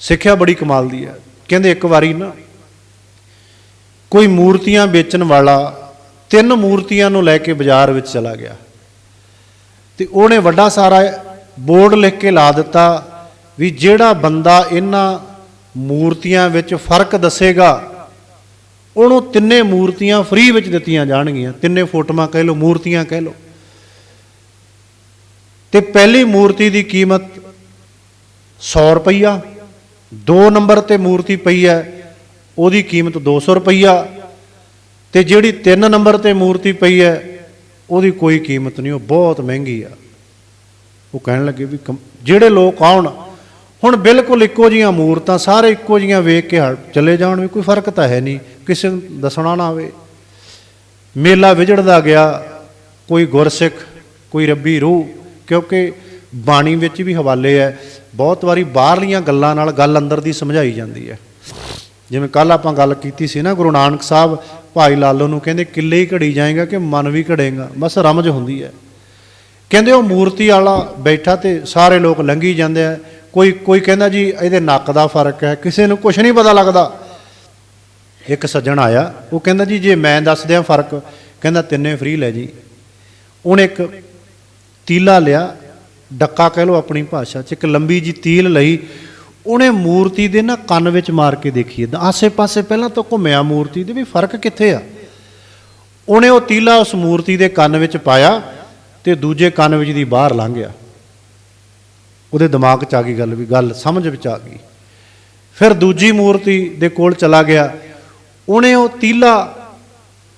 ਸਿੱਖਿਆ ਬੜੀ ਕਮਾਲ ਦੀ ਹੈ। ਕਹਿੰਦੇ ਇੱਕ ਵਾਰੀ ਨਾ, ਕੋਈ ਮੂਰਤੀਆਂ ਵੇਚਣ ਵਾਲਾ ਤਿੰਨ ਮੂਰਤੀਆਂ ਨੂੰ ਲੈ ਕੇ ਬਾਜ਼ਾਰ ਵਿੱਚ ਚਲਾ ਗਿਆ। ਤੇ ਉਹਨੇ ਵੱਡਾ ਸਾਰਾ ਬੋਰਡ ਲਿਖ ਕੇ ਲਾ ਦਿੱਤਾ ਵੀ ਜਿਹੜਾ ਬੰਦਾ ਇਹਨਾਂ ਮੂਰਤੀਆਂ ਵਿੱਚ ਫ਼ਰਕ ਦੱਸੇਗਾ, ਉਹਨੂੰ ਤਿੰਨੇ ਮੂਰਤੀਆਂ ਫ੍ਰੀ ਵਿੱਚ ਦਿੱਤੀਆਂ ਜਾਣਗੀਆਂ। ਤਿੰਨੇ ਫੋਟੋਆਂ ਕਹਿ ਲਓ, ਮੂਰਤੀਆਂ ਕਹਿ ਲਓ। ਤੇ ਪਹਿਲੀ ਮੂਰਤੀ ਦੀ ਕੀਮਤ 100 ਰੁਪਈਆ ਦੋ ਨੰਬਰ ਤੇ ਮੂਰਤੀ ਪਈ ਹੈ, ਉਹਦੀ ਕੀਮਤ 200 ਰੁਪਈਆ। ਤੇ ਜਿਹੜੀ 3 ਨੰਬਰ ਤੇ ਮੂਰਤੀ ਪਈ ਹੈ, ਉਹਦੀ ਕੋਈ ਕੀਮਤ ਨਹੀਂ, ਉਹ ਬਹੁਤ ਮਹਿੰਗੀ ਆ। ਉਹ ਕਹਿਣ ਲੱਗੇ ਵੀ ਕਮ- ਜਿਹੜੇ ਲੋਕ ਆਉਣ, ਹੁਣ ਬਿਲਕੁਲ ਇੱਕੋ ਜੀਆਂ ਮੂਰਤਾਂ, ਸਾਰੇ ਇੱਕੋ ਜੀਆਂ ਵੇਖ ਕੇ ਹਟ, ਚਲੇ ਜਾਣ ਵੀ ਕੋਈ ਫ਼ਰਕ ਤਾਂ ਹੈ ਨਹੀਂ, ਕਿਸੇ ਨੂੰ ਦੱਸਣਾ ਨਾ ਆਵੇ। ਮੇਲਾ ਵਿਜੜਦਾ ਗਿਆ, ਕੋਈ ਗੁਰਸਿੱਖ, ਕੋਈ ਰੱਬੀ ਰੂਹ, ਕਿਉਂਕਿ ਬਾਣੀ ਵਿੱਚ ਵੀ ਹਵਾਲੇ ਹੈ। ਬਹੁਤ ਵਾਰੀ ਬਾਹਰਲੀਆਂ ਗੱਲਾਂ ਨਾਲ ਗੱਲ ਅੰਦਰ ਦੀ ਸਮਝਾਈ ਜਾਂਦੀ ਹੈ। ਜਿਵੇਂ ਕੱਲ ਆਪਾਂ ਗੱਲ ਕੀਤੀ ਸੀ ਨਾ, ਗੁਰੂ ਨਾਨਕ ਸਾਹਿਬ ਭਾਈ ਲਾਲੋ ਨੂੰ ਕਹਿੰਦੇ, ਕਿੱਲੇ ਹੀ ਘੜੀ ਜਾਏਗਾ ਕਿ ਮਨ ਵੀ ਘੜੇਗਾ? ਬਸ ਰਮਜ ਹੁੰਦੀ ਹੈ। ਕਹਿੰਦੇ ਉਹ ਮੂਰਤੀ ਵਾਲਾ ਬੈਠਾ ਤੇ ਸਾਰੇ ਲੋਕ ਲੰਘੀ ਜਾਂਦੇ ਆ। ਕੋਈ ਕੋਈ ਕਹਿੰਦਾ ਜੀ, ਇਹਦੇ ਨੱਕ ਦਾ ਫ਼ਰਕ ਹੈ, ਕਿਸੇ ਨੂੰ ਕੁਝ ਨਹੀਂ ਪਤਾ ਲੱਗਦਾ। ਇੱਕ ਸੱਜਣ ਆਇਆ, ਉਹ ਕਹਿੰਦਾ ਜੀ, ਜੇ ਮੈਂ ਦੱਸ ਦਿਆਂ ਫ਼ਰਕ, ਕਹਿੰਦਾ ਤਿੰਨੇ ਫ੍ਰੀ ਲੈ ਜੀ। ਉਹਨੇ ਇੱਕ ਤੀਲਾ ਲਿਆ ਡੱਕਾ ਕਹਿ ਲਓ ਆਪਣੀ ਭਾਸ਼ਾ 'ਚ, ਇੱਕ ਲੰਬੀ ਜੀ ਤੀਲ ਲਈ, ਉਹਨੇ ਮੂਰਤੀ ਦੇ ਨਾ ਕੰਨ ਵਿੱਚ ਮਾਰ ਕੇ ਦੇਖੀ ਏਦਾਂ। ਆਸੇ-ਪਾਸੇ ਪਹਿਲਾਂ ਤਾਂ ਘੁੰਮਿਆ ਮੂਰਤੀ ਦੇ ਵੀ ਫ਼ਰਕ ਕਿੱਥੇ ਆ? ਉਹਨੇ ਉਹ ਤੀਲਾ ਉਸ ਮੂਰਤੀ ਦੇ ਕੰਨ ਵਿੱਚ ਪਾਇਆ ਤੇ ਦੂਜੇ ਕੰਨ ਵਿੱਚ ਦੀ ਬਾਹਰ ਲੰਘ ਗਿਆ। ਉਹਦੇ ਦਿਮਾਗ 'ਚ ਆ ਗਈ ਗੱਲ ਵੀ, ਗੱਲ ਸਮਝ ਵਿੱਚ ਆ ਗਈ। ਫਿਰ ਦੂਜੀ ਮੂਰਤੀ ਦੇ ਕੋਲ ਚਲਾ ਗਿਆ। ਉਹਨੇ ਉਹ ਤੀਲਾ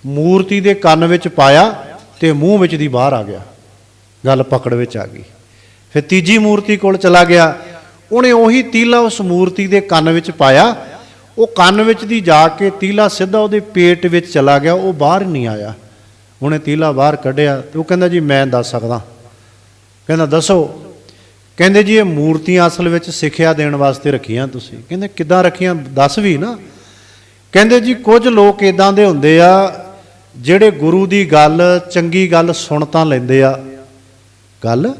ਮੂਰਤੀ ਦੇ ਕੰਨ ਵਿੱਚ ਪਾਇਆ ਤੇ ਮੂੰਹ ਵਿੱਚ ਦੀ ਬਾਹਰ ਆ ਗਿਆ। ਗੱਲ ਪਕੜ ਵਿੱਚ ਆ ਗਈ। ਫਿਰ ਤੀਜੀ ਮੂਰਤੀ ਕੋਲ ਚਲਾ ਗਿਆ। ਉਹਨੇ ਉਹੀ ਤੀਲਾ ਉਸ ਮੂਰਤੀ ਦੇ ਕੰਨ ਵਿੱਚ ਪਾਇਆ। ਉਹ ਕੰਨ ਵਿੱਚ ਦੀ ਜਾ ਕੇ ਤੀਲਾ ਸਿੱਧਾ ਉਹਦੇ ਪੇਟ ਵਿੱਚ ਚਲਾ ਗਿਆ, ਉਹ ਬਾਹਰ ਨਹੀਂ ਆਇਆ। ਉਹਨੇ ਤੀਲਾ ਬਾਹਰ ਕੱਢਿਆ ਤੇ ਉਹ ਕਹਿੰਦਾ, ਜੀ, ਮੈਂ ਦੱਸ ਸਕਦਾ। ਕਹਿੰਦਾ, ਦੱਸੋ। ਕਹਿੰਦੇ, ਜੀ, ਇਹ ਮੂਰਤੀਆਂ ਅਸਲ ਵਿੱਚ ਸਿੱਖਿਆ ਦੇਣ ਵਾਸਤੇ ਰੱਖੀਆਂ ਤੁਸੀਂ। ਕਹਿੰਦੇ, ਕਿੱਦਾਂ ਰੱਖੀਆਂ? ਦੱਸ ਵੀ ਨਾ। ਕਹਿੰਦੇ, ਜੀ, ਕੁਝ ਲੋਕ ਇਦਾਂ ਦੇ ਹੁੰਦੇ ਆ, ਜਿਹੜੇ ਗੁਰੂ ਦੀ ਗੱਲ, ਚੰਗੀ ਗੱਲ ਸੁਣ ਤਾਂ ਲੈਂਦੇ ਆ। ਗੱਲ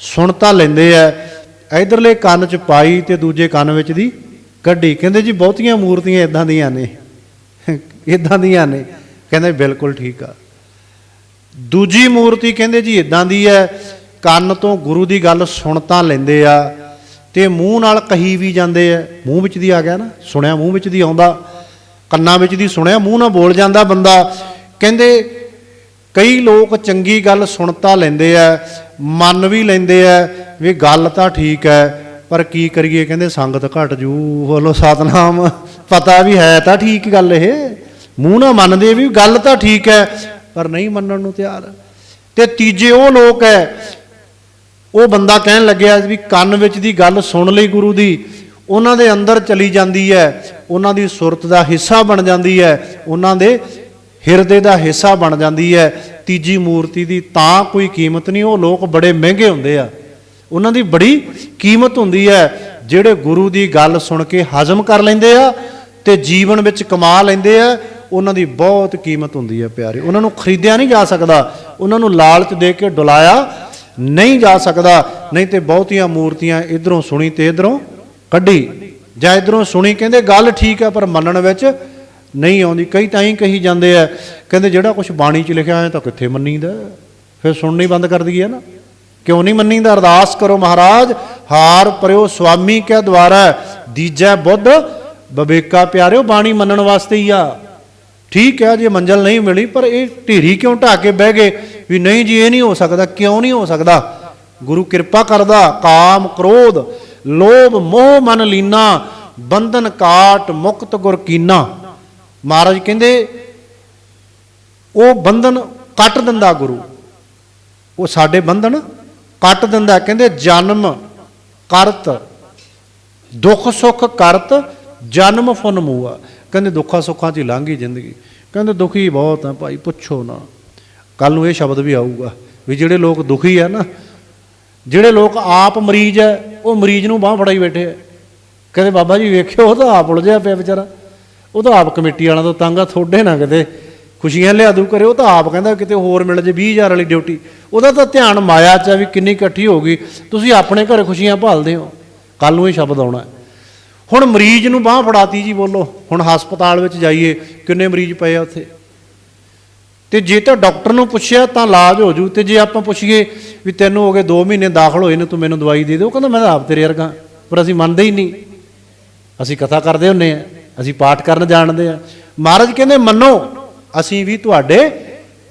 ਸੁਣ ਤਾਂ ਲੈਂਦੇ ਆ, ਇਧਰਲੇ ਕੰਨ 'ਚ ਪਾਈ ਤੇ ਦੂਜੇ ਕੰਨ ਵਿੱਚ ਦੀ ਕੱਢੀ ਕਹਿੰਦੇ ਜੀ, ਬਹੁਤੀਆਂ ਮੂਰਤੀਆਂ ਇਦਾਂ ਦੀਆਂ ਨੇ। ਇਦਾਂ ਦੀਆਂ ਨੇ। ਕਹਿੰਦੇ ਬਿਲਕੁਲ ਠੀਕ ਆ। ਦੂਜੀ ਮੂਰਤੀ ਕਹਿੰਦੇ ਜੀ ਇਦਾਂ ਦੀ ਹੈ ਕੰਨ ਤੋਂ ਗੁਰੂ ਦੀ ਗੱਲ ਸੁਣ ਤਾਂ ਲੈਂਦੇ ਆ ਤੇ ਮੂੰਹ ਨਾਲ ਕਹੀ ਵੀ ਜਾਂਦੇ ਆ। ਮੂੰਹ ਵਿੱਚ ਦੀ ਆ ਗਿਆ ਨਾ, ਸੁਣਿਆ ਮੂੰਹ ਵਿੱਚ ਦੀ ਆਉਂਦਾ। ਕੰਨਾਂ ਵਿੱਚ ਦੀ ਸੁਣਿਆ, ਮੂੰਹ ਨਾਲ ਬੋਲ ਜਾਂਦਾ ਬੰਦਾ। ਕਹਿੰਦੇ ਕਈ ਲੋਕ ਚੰਗੀ ਗੱਲ ਸੁਣ ਤਾਂ ਲੈਂਦੇ ਆ, ਮੰਨ ਵੀ ਲੈਂਦੇ ਆ ਵੀ ਗੱਲ ਤਾਂ ਠੀਕ ਹੈ ਪਰ ਕੀ ਕਰੀਏ ਕਹਿੰਦੇ ਸੰਗਤ ਘਟ ਜੂ, ਬੋਲੋ ਸਤਨਾਮ, ਪਤਾ ਵੀ ਹੈ ਤਾਂ ਠੀਕ ਗੱਲ ਇਹ। ਮੂੰਹ ਨਾ ਮੰਨਦੇ ਵੀ ਗੱਲ ਤਾਂ ਠੀਕ ਹੈ ਪਰ ਨਹੀਂ ਮੰਨਣ ਨੂੰ ਤਿਆਰ। ਤੇ ਤੀਜੇ ਉਹ ਲੋਕ ਹੈ ਉਹ ਬੰਦਾ ਕਹਿਣ ਲੱਗਿਆ ਵੀ ਕੰਨ ਵਿੱਚ ਦੀ ਗੱਲ ਸੁਣ ਲਈ ਗੁਰੂ ਦੀ, ਉਹਨਾਂ ਦੇ ਅੰਦਰ ਚਲੀ ਜਾਂਦੀ ਹੈ ਉਹਨਾਂ ਦੀ ਸੁਰਤ ਦਾ ਹਿੱਸਾ ਬਣ ਜਾਂਦੀ ਹੈ ਉਹਨਾਂ ਦੇ ਹਿਰਦੇ ਦਾ ਹਿੱਸਾ ਬਣ ਜਾਂਦੀ ਹੈ, ਤੀਜੀ ਮੂਰਤੀ ਦੀ ਤਾਂ ਕੋਈ ਕੀਮਤ ਨਹੀਂ, ਉਹ ਲੋਕ ਬੜੇ ਮਹਿੰਗੇ ਹੁੰਦੇ ਆ। ਉਹਨਾਂ ਦੀ ਬੜੀ ਕੀਮਤ ਹੁੰਦੀ ਹੈ, ਜਿਹੜੇ ਗੁਰੂ ਦੀ ਗੱਲ ਸੁਣ ਕੇ ਹਜ਼ਮ ਕਰ ਲੈਂਦੇ ਆ ਤੇ ਜੀਵਨ ਵਿੱਚ ਕਮਾ ਲੈਂਦੇ ਆ, ਉਹਨਾਂ ਦੀ ਬਹੁਤ ਕੀਮਤ ਹੁੰਦੀ ਹੈ ਪਿਆਰੇ। ਉਹਨਾਂ ਨੂੰ ਖਰੀਦਿਆ ਨਹੀਂ ਜਾ ਸਕਦਾ, ਉਹਨਾਂ ਨੂੰ ਲਾਲਚ ਦੇ ਕੇ ਡੁਲਾਇਆ ਨਹੀਂ ਜਾ ਸਕਦਾ, ਨਹੀਂ ਤੇ ਬਹੁਤੀਆਂ ਮੂਰਤੀਆਂ ਇਧਰੋਂ ਸੁਣੀ ਤੇ ਇਧਰੋਂ ਕੱਢੀ ਜਾਂ ਇਧਰੋਂ ਸੁਣੀ, ਕਹਿੰਦੇ ਗੱਲ ਠੀਕ ਹੈ ਪਰ ਮੰਨਣ ਵਿੱਚ ਨਹੀਂ ਆਉਂਦੀ। ਕਈ ਤਾਂ ਹੀ ਕਹੀ ਜਾਂਦੇ ਆ, ਕਹਿੰਦੇ ਜਿਹੜਾ ਕੁਝ ਬਾਣੀ 'ਚ ਲਿਖਿਆ ਹੈ ਤਾਂ ਕਿੱਥੇ ਮੰਨੀਦਾ? ਫਿਰ ਸੁਣਨੀ ਬੰਦ ਕਰ ਦਈਏ ਨਾ। ਕਿਉਂ ਨਹੀਂ ਮੰਨੀਦਾ? ਅਰਦਾਸ ਕਰੋ ਮਹਾਰਾਜ, ਹਾਰ ਪਰਿਓ ਸੁਆਮੀ ਕੇ ਦੁਆਰਾ, ਦੀਜੈ ਬੁੱਧ, ਬਵੇਕਾ ਪਿਆਰਿਓ, ਬਾਣੀ ਮੰਨਣ ਵਾਸਤੇ ਹੀ ਆ। ਠੀਕ ਹੈ, ਜੇ ਮੰਜ਼ਲ ਨਹੀਂ ਮਿਲੀ, ਪਰ ਇਹ ਢੇਰੀ ਕਿਉਂ ਢਾ ਕੇ ਬਹਿ ਗਏ? ਵੀ ਨਹੀਂ ਜੀ, ਇਹ ਨਹੀਂ ਹੋ ਸਕਦਾ, ਕਿਉਂ ਨਹੀਂ ਹੋ ਸਕਦਾ? ਗੁਰੂ ਕਿਰਪਾ ਕਰਦਾ, ਕਾਮ ਕ੍ਰੋਧ, ਲੋਭ ਮੋਹ ਮਨ ਲੀਨਾ, ਬੰਧਨ ਕਾਟ ਮੁਕਤ ਗੁਰ ਕੀਨਾ। ਮਹਾਰਾਜ ਕਹਿੰਦੇ, ਉਹ ਬੰਧਨ ਕੱਟ ਦਿੰਦਾ ਗੁਰੂ। ਉਹ ਸਾਡੇ ਬੰਧਨ ਕੱਟ ਦਿੰਦਾ, ਕਹਿੰਦੇ ਜਨਮ ਕਰਤ, ਦੁੱਖ ਸੁੱਖ ਕਰਤ, ਜਨਮ ਫੁਨ ਮੂਆ। ਕਹਿੰਦੇ ਦੁੱਖਾਂ ਸੁੱਖਾਂ 'ਚ ਹੀ ਲੰਘ ਜ਼ਿੰਦਗੀ। ਕਹਿੰਦੇ ਦੁਖੀ ਬਹੁਤ ਆ ਭਾਈ, ਪੁੱਛੋ ਨਾ। ਕੱਲ ਨੂੰ ਇਹ ਸ਼ਬਦ ਵੀ ਆਊਗਾ ਵੀ ਜਿਹੜੇ ਲੋਕ ਦੁਖੀ ਆ ਨਾ, ਜਿਹੜੇ ਲੋਕ ਆਪ ਮਰੀਜ਼ ਐ ਉਹ ਮਰੀਜ਼ ਨੂੰ ਬਾਹ ਫੜਾਈ ਬੈਠੇ ਐ ਕਹਿੰਦੇ ਬਾਬਾ ਜੀ ਵੇਖਿਓ, ਉਹ ਤਾਂ ਆਪ ਉਲਝਿਆ ਪਿਆ ਵਿਚਾਰਾ। ਉਹ ਤਾਂ ਆਪ ਕਮੇਟੀ ਵਾਲਿਆਂ ਤੋਂ ਤੰਗ ਆ, ਤੁਹਾਡੇ ਨਾ ਕਿਤੇ ਖੁਸ਼ੀਆਂ ਲਿਆ ਦੂ ਕਰੇ। ਉਹ ਤਾਂ ਆਪ ਕਹਿੰਦਾ ਕਿਤੇ ਹੋਰ ਮਿਲ ਜੇ 20000 ਵਾਲੀ ਡਿਊਟੀ। ਉਹਦਾ ਤਾਂ ਧਿਆਨ ਮਾਇਆ 'ਚ ਆ ਵੀ ਕਿੰਨੀ ਇਕੱਠੀ ਹੋ ਗਈ। ਤੁਸੀਂ ਆਪਣੇ ਘਰ ਖੁਸ਼ੀਆਂ ਭਾਲਦੇ ਹੋ। ਕੱਲ ਨੂੰ ਇਹ ਸ਼ਬਦ ਆਉਣਾ। ਹੁਣ ਮਰੀਜ਼ ਨੂੰ ਬਾਹ ਫੜਾਤੀ ਜੀ ਬੋਲੋ। ਹੁਣ ਹਸਪਤਾਲ ਵਿੱਚ ਜਾਈਏ, ਕਿੰਨੇ ਮਰੀਜ਼ ਪਏ ਆ ਉੱਥੇ? ਤੇ ਜੇ ਤਾਂ ਡਾਕਟਰ ਨੂੰ ਪੁੱਛਿਆ ਤਾਂ ਇਲਾਜ ਹੋ ਜੂ। ਤੇ ਜੇ ਆਪਾਂ ਪੁੱਛੀਏ ਵੀ ਤੈਨੂੰ ਹੋ ਗਏ 2 ਮਹੀਨੇ ਦਾਖਲ ਹੋਏ ਨੇ, ਤੂੰ ਮੈਨੂੰ ਦਵਾਈ ਦੇ ਦੇ। ਉਹ ਕਹਿੰਦਾ, ਮੈਂ ਤਾਂ ਆਪ ਤੇਰੇ ਵਰਗਾ। ਪਰ ਅਸੀਂ ਮੰਨਦੇ ਹੀ ਨਹੀਂ। ਅਸੀਂ ਕਥਾ ਕਰਦੇ ਹੁੰਨੇ ਆ। ਅਸੀਂ ਪਾਠ ਕਰਨ ਜਾਣਦੇ ਆ ਮਹਾਰਾਜ ਕਹਿੰਦੇ, ਮੰਨੋ, ਅਸੀਂ ਵੀ ਤੁਹਾਡੇ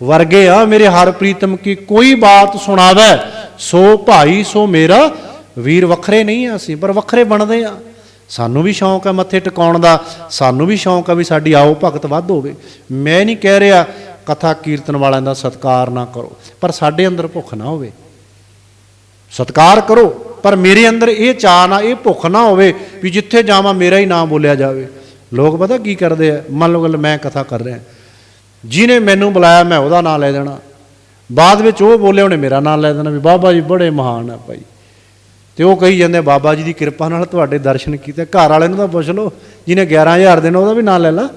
ਵਰਗੇ ਆ ਮੇਰੇ ਹਰ ਪ੍ਰੀਤਮ ਕੀ ਕੋਈ ਬਾਤ ਸੁਣਾਵੇ? ਸੋ ਭਾਈ, ਸੋ ਮੇਰਾ। ਵੀਰ ਵੱਖਰੇ ਨਹੀਂ ਆ ਅਸੀਂ, ਪਰ ਵੱਖਰੇ ਬਣਦੇ ਆ ਸਾਨੂੰ ਵੀ ਸ਼ੌਂਕ ਹੈ ਮੱਥੇ ਟਿਕਾਉਣ ਦਾ। ਸਾਨੂੰ ਵੀ ਸ਼ੌਂਕ ਆ ਵੀ ਸਾਡੀ ਆਓ ਭਗਤ ਵੱਧ ਹੋਵੇ। ਮੈਂ ਨਹੀਂ ਕਹਿ ਰਿਹਾ, ਕਥਾ ਕੀਰਤਨ ਵਾਲਿਆਂ ਦਾ ਸਤਿਕਾਰ ਨਾ ਕਰੋ। ਪਰ ਸਾਡੇ ਅੰਦਰ ਭੁੱਖ ਨਾ ਹੋਵੇ। ਸਤਿਕਾਰ ਕਰੋ। ਪਰ ਮੇਰੇ ਅੰਦਰ ਇਹ ਚਾਹ ਨਾ, ਇਹ ਭੁੱਖ ਨਾ ਹੋਵੇ ਵੀ ਜਿੱਥੇ ਜਾਵਾਂ ਮੇਰਾ ਹੀ ਨਾਮ ਬੋਲਿਆ ਜਾਵੇ। ਲੋਕ ਪਤਾ ਕੀ ਕਰਦੇ ਆ? ਮੰਨ ਲਓ ਗੱਲ ਮੈਂ ਕਥਾ ਕਰ ਰਿਹਾ। ਜਿਹਨੇ ਮੈਨੂੰ ਬੁਲਾਇਆ, ਮੈਂ ਉਹਦਾ ਨਾਮ ਲੈ ਦੇਣਾ। ਬਾਅਦ ਵਿੱਚ ਉਹ ਬੋਲੇ, ਉਹਨੇ ਮੇਰਾ ਨਾਮ ਲੈ ਦੇਣਾ ਵੀ ਬਾਬਾ ਜੀ ਬੜੇ ਮਹਾਨ ਆ ਭਾਈ। ਤੇ ਉਹ ਕਹੀ ਜਾਂਦੇ ਬਾਬਾ ਜੀ ਦੀ ਕਿਰਪਾ ਨਾਲ ਤੁਹਾਡੇ ਦਰਸ਼ਨ ਕੀਤੇ। ਘਰ ਵਾਲੇ ਨੂੰ ਤਾਂ ਪੁੱਛ ਲਓ, ਜਿਹਨੇ 11000 ਦੇਣਾ, ਉਹਦਾ ਵੀ ਨਾਮ ਲੈ ਲਾ।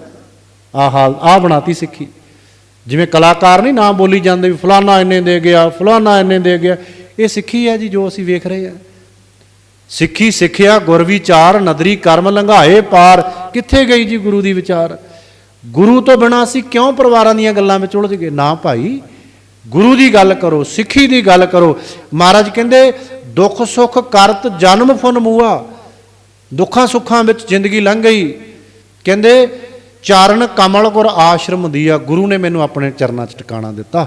ਆਹ ਹਾਲ, ਆਹ ਬਣਾਤੀ ਸਿੱਖੀ। ਜਿਵੇਂ ਕਲਾਕਾਰ ਨਹੀਂ ਨਾਮ ਬੋਲੀ ਜਾਂਦੇ ਵੀ ਫਲਾਨਾ ਇੰਨੇ ਦੇ ਗਿਆ, ਫਲਾਨਾ ਇੰਨੇ ਦੇ ਗਿਆ। ਇਹ ਸਿੱਖੀ ਹੈ ਜੀ ਜੋ ਅਸੀਂ ਵੇਖ ਰਹੇ ਹਾਂ ਸਿੱਖੀ ਸਿੱਖਿਆ ਗੁਰ ਵਿਚਾਰ ਨਦਰੀ ਕਰਮ ਲੰਘਾਏ ਪਾਰ। ਕਿੱਥੇ ਗਈ ਜੀ ਗੁਰੂ ਦੀ ਵਿਚਾਰ? ਗੁਰੂ ਤੋਂ ਬਿਨਾ ਅਸੀਂ ਕਿਉਂ ਪਰਿਵਾਰਾਂ ਦੀਆਂ ਗੱਲਾਂ ਵਿੱਚ ਉਲਝ ਗਏ? ਨਾ ਭਾਈ, ਗੁਰੂ ਦੀ ਗੱਲ ਕਰੋ, ਸਿੱਖੀ ਦੀ ਗੱਲ ਕਰੋ। ਮਹਾਰਾਜ ਕਹਿੰਦੇ, ਦੁੱਖ ਸੁੱਖ ਕਰਤ ਜਨਮ ਫੁਨ ਮੂਆ। ਦੁੱਖਾਂ ਸੁੱਖਾਂ ਵਿੱਚ ਜ਼ਿੰਦਗੀ ਲੰਘ ਗਈ। ਕਹਿੰਦੇ, ਚਾਰਨ ਕਮਲ ਗੁਰ ਆਸ਼ਰਮ ਦੀਆ। ਗੁਰੂ ਨੇ ਮੈਨੂੰ ਆਪਣੇ ਚਰਨਾਂ 'ਚ ਟਿਕਾਣਾ ਦਿੱਤਾ।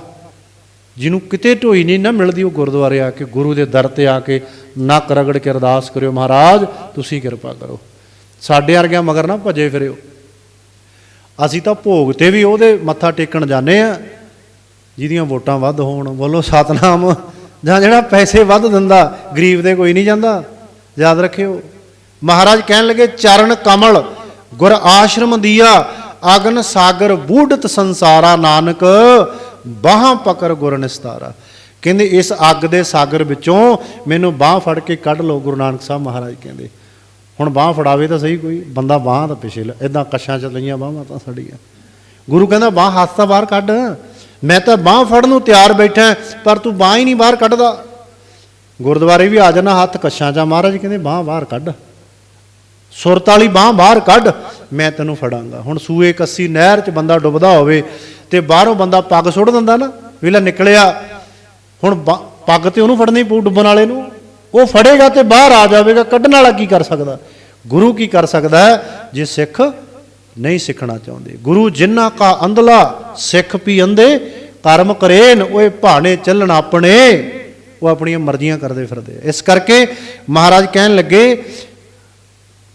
ਜਿਹਨੂੰ ਕਿਤੇ ਢੋਈ ਨਹੀਂ ਨਾ ਮਿਲਦੀ ਉਹ ਗੁਰਦੁਆਰੇ ਆ ਕੇ ਗੁਰੂ ਦੇ ਦਰ ਤੇ ਆ ਕੇ ਨੱਕ ਰਗੜ ਕੇ ਅਰਦਾਸ ਕਰਿਓ ਮਹਾਰਾਜ ਤੁਸੀਂ ਕਿਰਪਾ ਕਰੋ ਸਾਡੇ ਵਰਗਿਆਂ ਮਗਰ ਨਾ ਭੱਜੇ ਫਿਰਿਓ ਅਸੀਂ ਤਾਂ ਭੋਗ ਤੇ ਵੀ ਉਹਦੇ ਮੱਥਾ ਟੇਕਣ ਜਾਂਦੇ ਆ ਜਿਹਦੀਆਂ ਵੋਟਾਂ ਵੱਧ ਹੋਣ ਬੋਲੋ ਸਤਨਾਮ ਜਾਂ ਜਿਹੜਾ ਪੈਸੇ ਵੱਧ ਦਿੰਦਾ ਗਰੀਬ ਦੇ ਕੋਈ ਨਹੀਂ ਜਾਂਦਾ ਯਾਦ ਰੱਖਿਓ ਮਹਾਰਾਜ ਕਹਿਣ ਲੱਗੇ ਚਰਨ ਕਮਲ ਗੁਰ ਆਸ਼ਰਮ ਦੀਆ ਅਗਨ ਸਾਗਰ ਬੂਢਤ ਸੰਸਾਰਾ ਨਾਨਕ ਬਾਹਾਂ ਪਕੜ ਗੁਰ ਨਿਸਤਾਰਾ। ਕਹਿੰਦੇ, ਇਸ ਅੱਗ ਦੇ ਸਾਗਰ ਵਿੱਚੋਂ ਮੈਨੂੰ ਬਾਹ ਫੜ ਕੇ ਕੱਢ ਲਓ, ਗੁਰੂ ਨਾਨਕ ਸਾਹਿਬ ਮਹਾਰਾਜ ਕਹਿੰਦੇ। ਹੁਣ ਬਾਹ ਫੜਾਵੇ ਤਾਂ ਸਹੀ ਕੋਈ, ਬੰਦਾ ਬਾਹ ਤਾਂ ਪਿਛੇ ਇਦਾਂ ਕਸ਼ਾਂ ਚ ਲਈਆਂ ਬਾਹਾਂ ਤਾਂ ਸਾਡੀਆਂ ਗੁਰੂ ਕਹਿੰਦਾ, ਬਾਹ ਹੱਥ ਤਾਂ ਬਾਹਰ ਕੱਢ। ਮੈਂ ਤਾਂ ਬਾਹ ਫੜਨ ਨੂੰ ਤਿਆਰ ਬੈਠਾ, ਪਰ ਤੂੰ ਬਾਹ ਹੀ ਨਹੀਂ ਬਾਹਰ ਕੱਢਦਾ। ਗੁਰਦੁਆਰੇ ਵੀ ਆ ਜਾਣਾ, ਹੱਥ ਕਸ਼ਾਂ ਚ ਮਹਾਰਾਜ ਕਹਿੰਦੇ, ਬਾਹ ਬਾਹਰ ਕੱਢ। ਸੁਰਤ ਵਾਲੀ ਬਾਹ ਬਾਹਰ ਕੱਢ। ਮੈਂ ਤੈਨੂੰ ਫੜਾਂਗਾ। ਹੁਣ ਸੂਏ ਕੱਸੀ ਨਹਿਰ 'ਚ ਬੰਦਾ ਡੁੱਬਦਾ ਹੋਵੇ ਤੇ ਬਾਹਰੋਂ ਬੰਦਾ ਪੱਗ ਸੁੱਟ ਦਿੰਦਾ ਨਾ, ਵੇਲਾ ਨਿਕਲਿਆ, ਹੁਣ ਪੱਗ ਤੇ ਉਹਨੂੰ ਫੜਨੀ ਪਊ ਡੁੱਬਣ ਵਾਲੇ ਨੂੰ। ਉਹ ਫੜੇਗਾ ਤੇ ਬਾਹਰ ਆ ਜਾਵੇਗਾ, ਕੱਢਣ ਵਾਲਾ ਕੀ ਕਰ ਸਕਦਾ? ਗੁਰੂ ਕੀ ਕਰ ਸਕਦਾ ਹੈ? ਜੇ ਸਿੱਖ ਨਹੀਂ ਸਿੱਖਣਾ ਚਾਹੁੰਦੇ। ਗੁਰੂ ਜਿਨ੍ਹਾਂ ਕਾ ਅੰਧਲਾ ਸਿੱਖ ਪੀ ਅੰਦੇ ਕਰਮ ਕਰੇਨ, ਓਏ ਭਾਣੇ ਚੱਲਣ ਆਪਣੇ। ਉਹ ਆਪਣੀਆਂ ਮਰਜ਼ੀਆਂ ਕਰਦੇ ਫਿਰਦੇ ਇਸ ਕਰਕੇ ਮਹਾਰਾਜ ਕਹਿਣ ਲੱਗੇ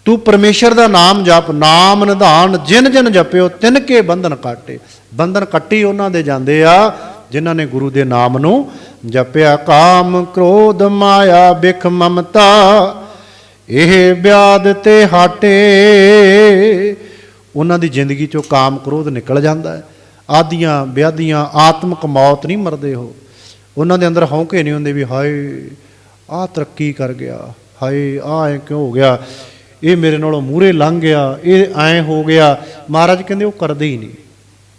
ਤੂੰ ਪਰਮੇਸ਼ਰ ਦਾ ਨਾਮ ਜਪ, ਨਾਮ ਨਿਧਾਨ, ਜਿਨ ਜਿਨ ਜਪਿਓ, ਤਿਨ ਕੇ ਬੰਧਨ ਕਾਟੇ। ਬੰਧਨ ਕੱਟੀ ਉਹਨਾਂ ਦੇ ਜਾਂਦੇ ਆ, ਜਿਨ੍ਹਾਂ ਨੇ ਗੁਰੂ ਦੇ ਨਾਮ ਨੂੰ ਜਪਿਆ। ਕਾਮ ਕ੍ਰੋਧ ਮਾਇਆ ਬਿਖ ਮਮਤਾ, ਇਹ ਵਿਆਦ ਤੇ ਹਟੇ। ਉਹਨਾਂ ਦੀ ਜ਼ਿੰਦਗੀ ਚੋਂ ਕਾਮ ਕ੍ਰੋਧ ਨਿਕਲ ਜਾਂਦਾ ਹੈ। ਆਦੀਆਂ ਵਿਆਦੀਆਂ ਆਤਮਕ ਮੌਤ ਨਹੀਂ ਮਰਦੇ ਉਹ। ਉਹਨਾਂ ਦੇ ਅੰਦਰ ਹੌਂਕੇ ਨਹੀਂ ਹੁੰਦੇ ਵੀ ਹਾਏ, ਆਹ ਤਰੱਕੀ ਕਰ ਗਿਆ, ਹਾਏ ਆ ਐ ਕਿਉਂ ਹੋ ਗਿਆ। ਇਹ ਮੇਰੇ ਨਾਲੋਂ ਮੂਹਰੇ ਲੰਘ ਗਿਆ, ਇਹ ਐ ਹੋ ਗਿਆ। ਮਹਾਰਾਜ ਕਹਿੰਦੇ, ਉਹ ਕਰਦੇ ਹੀ ਨਹੀਂ।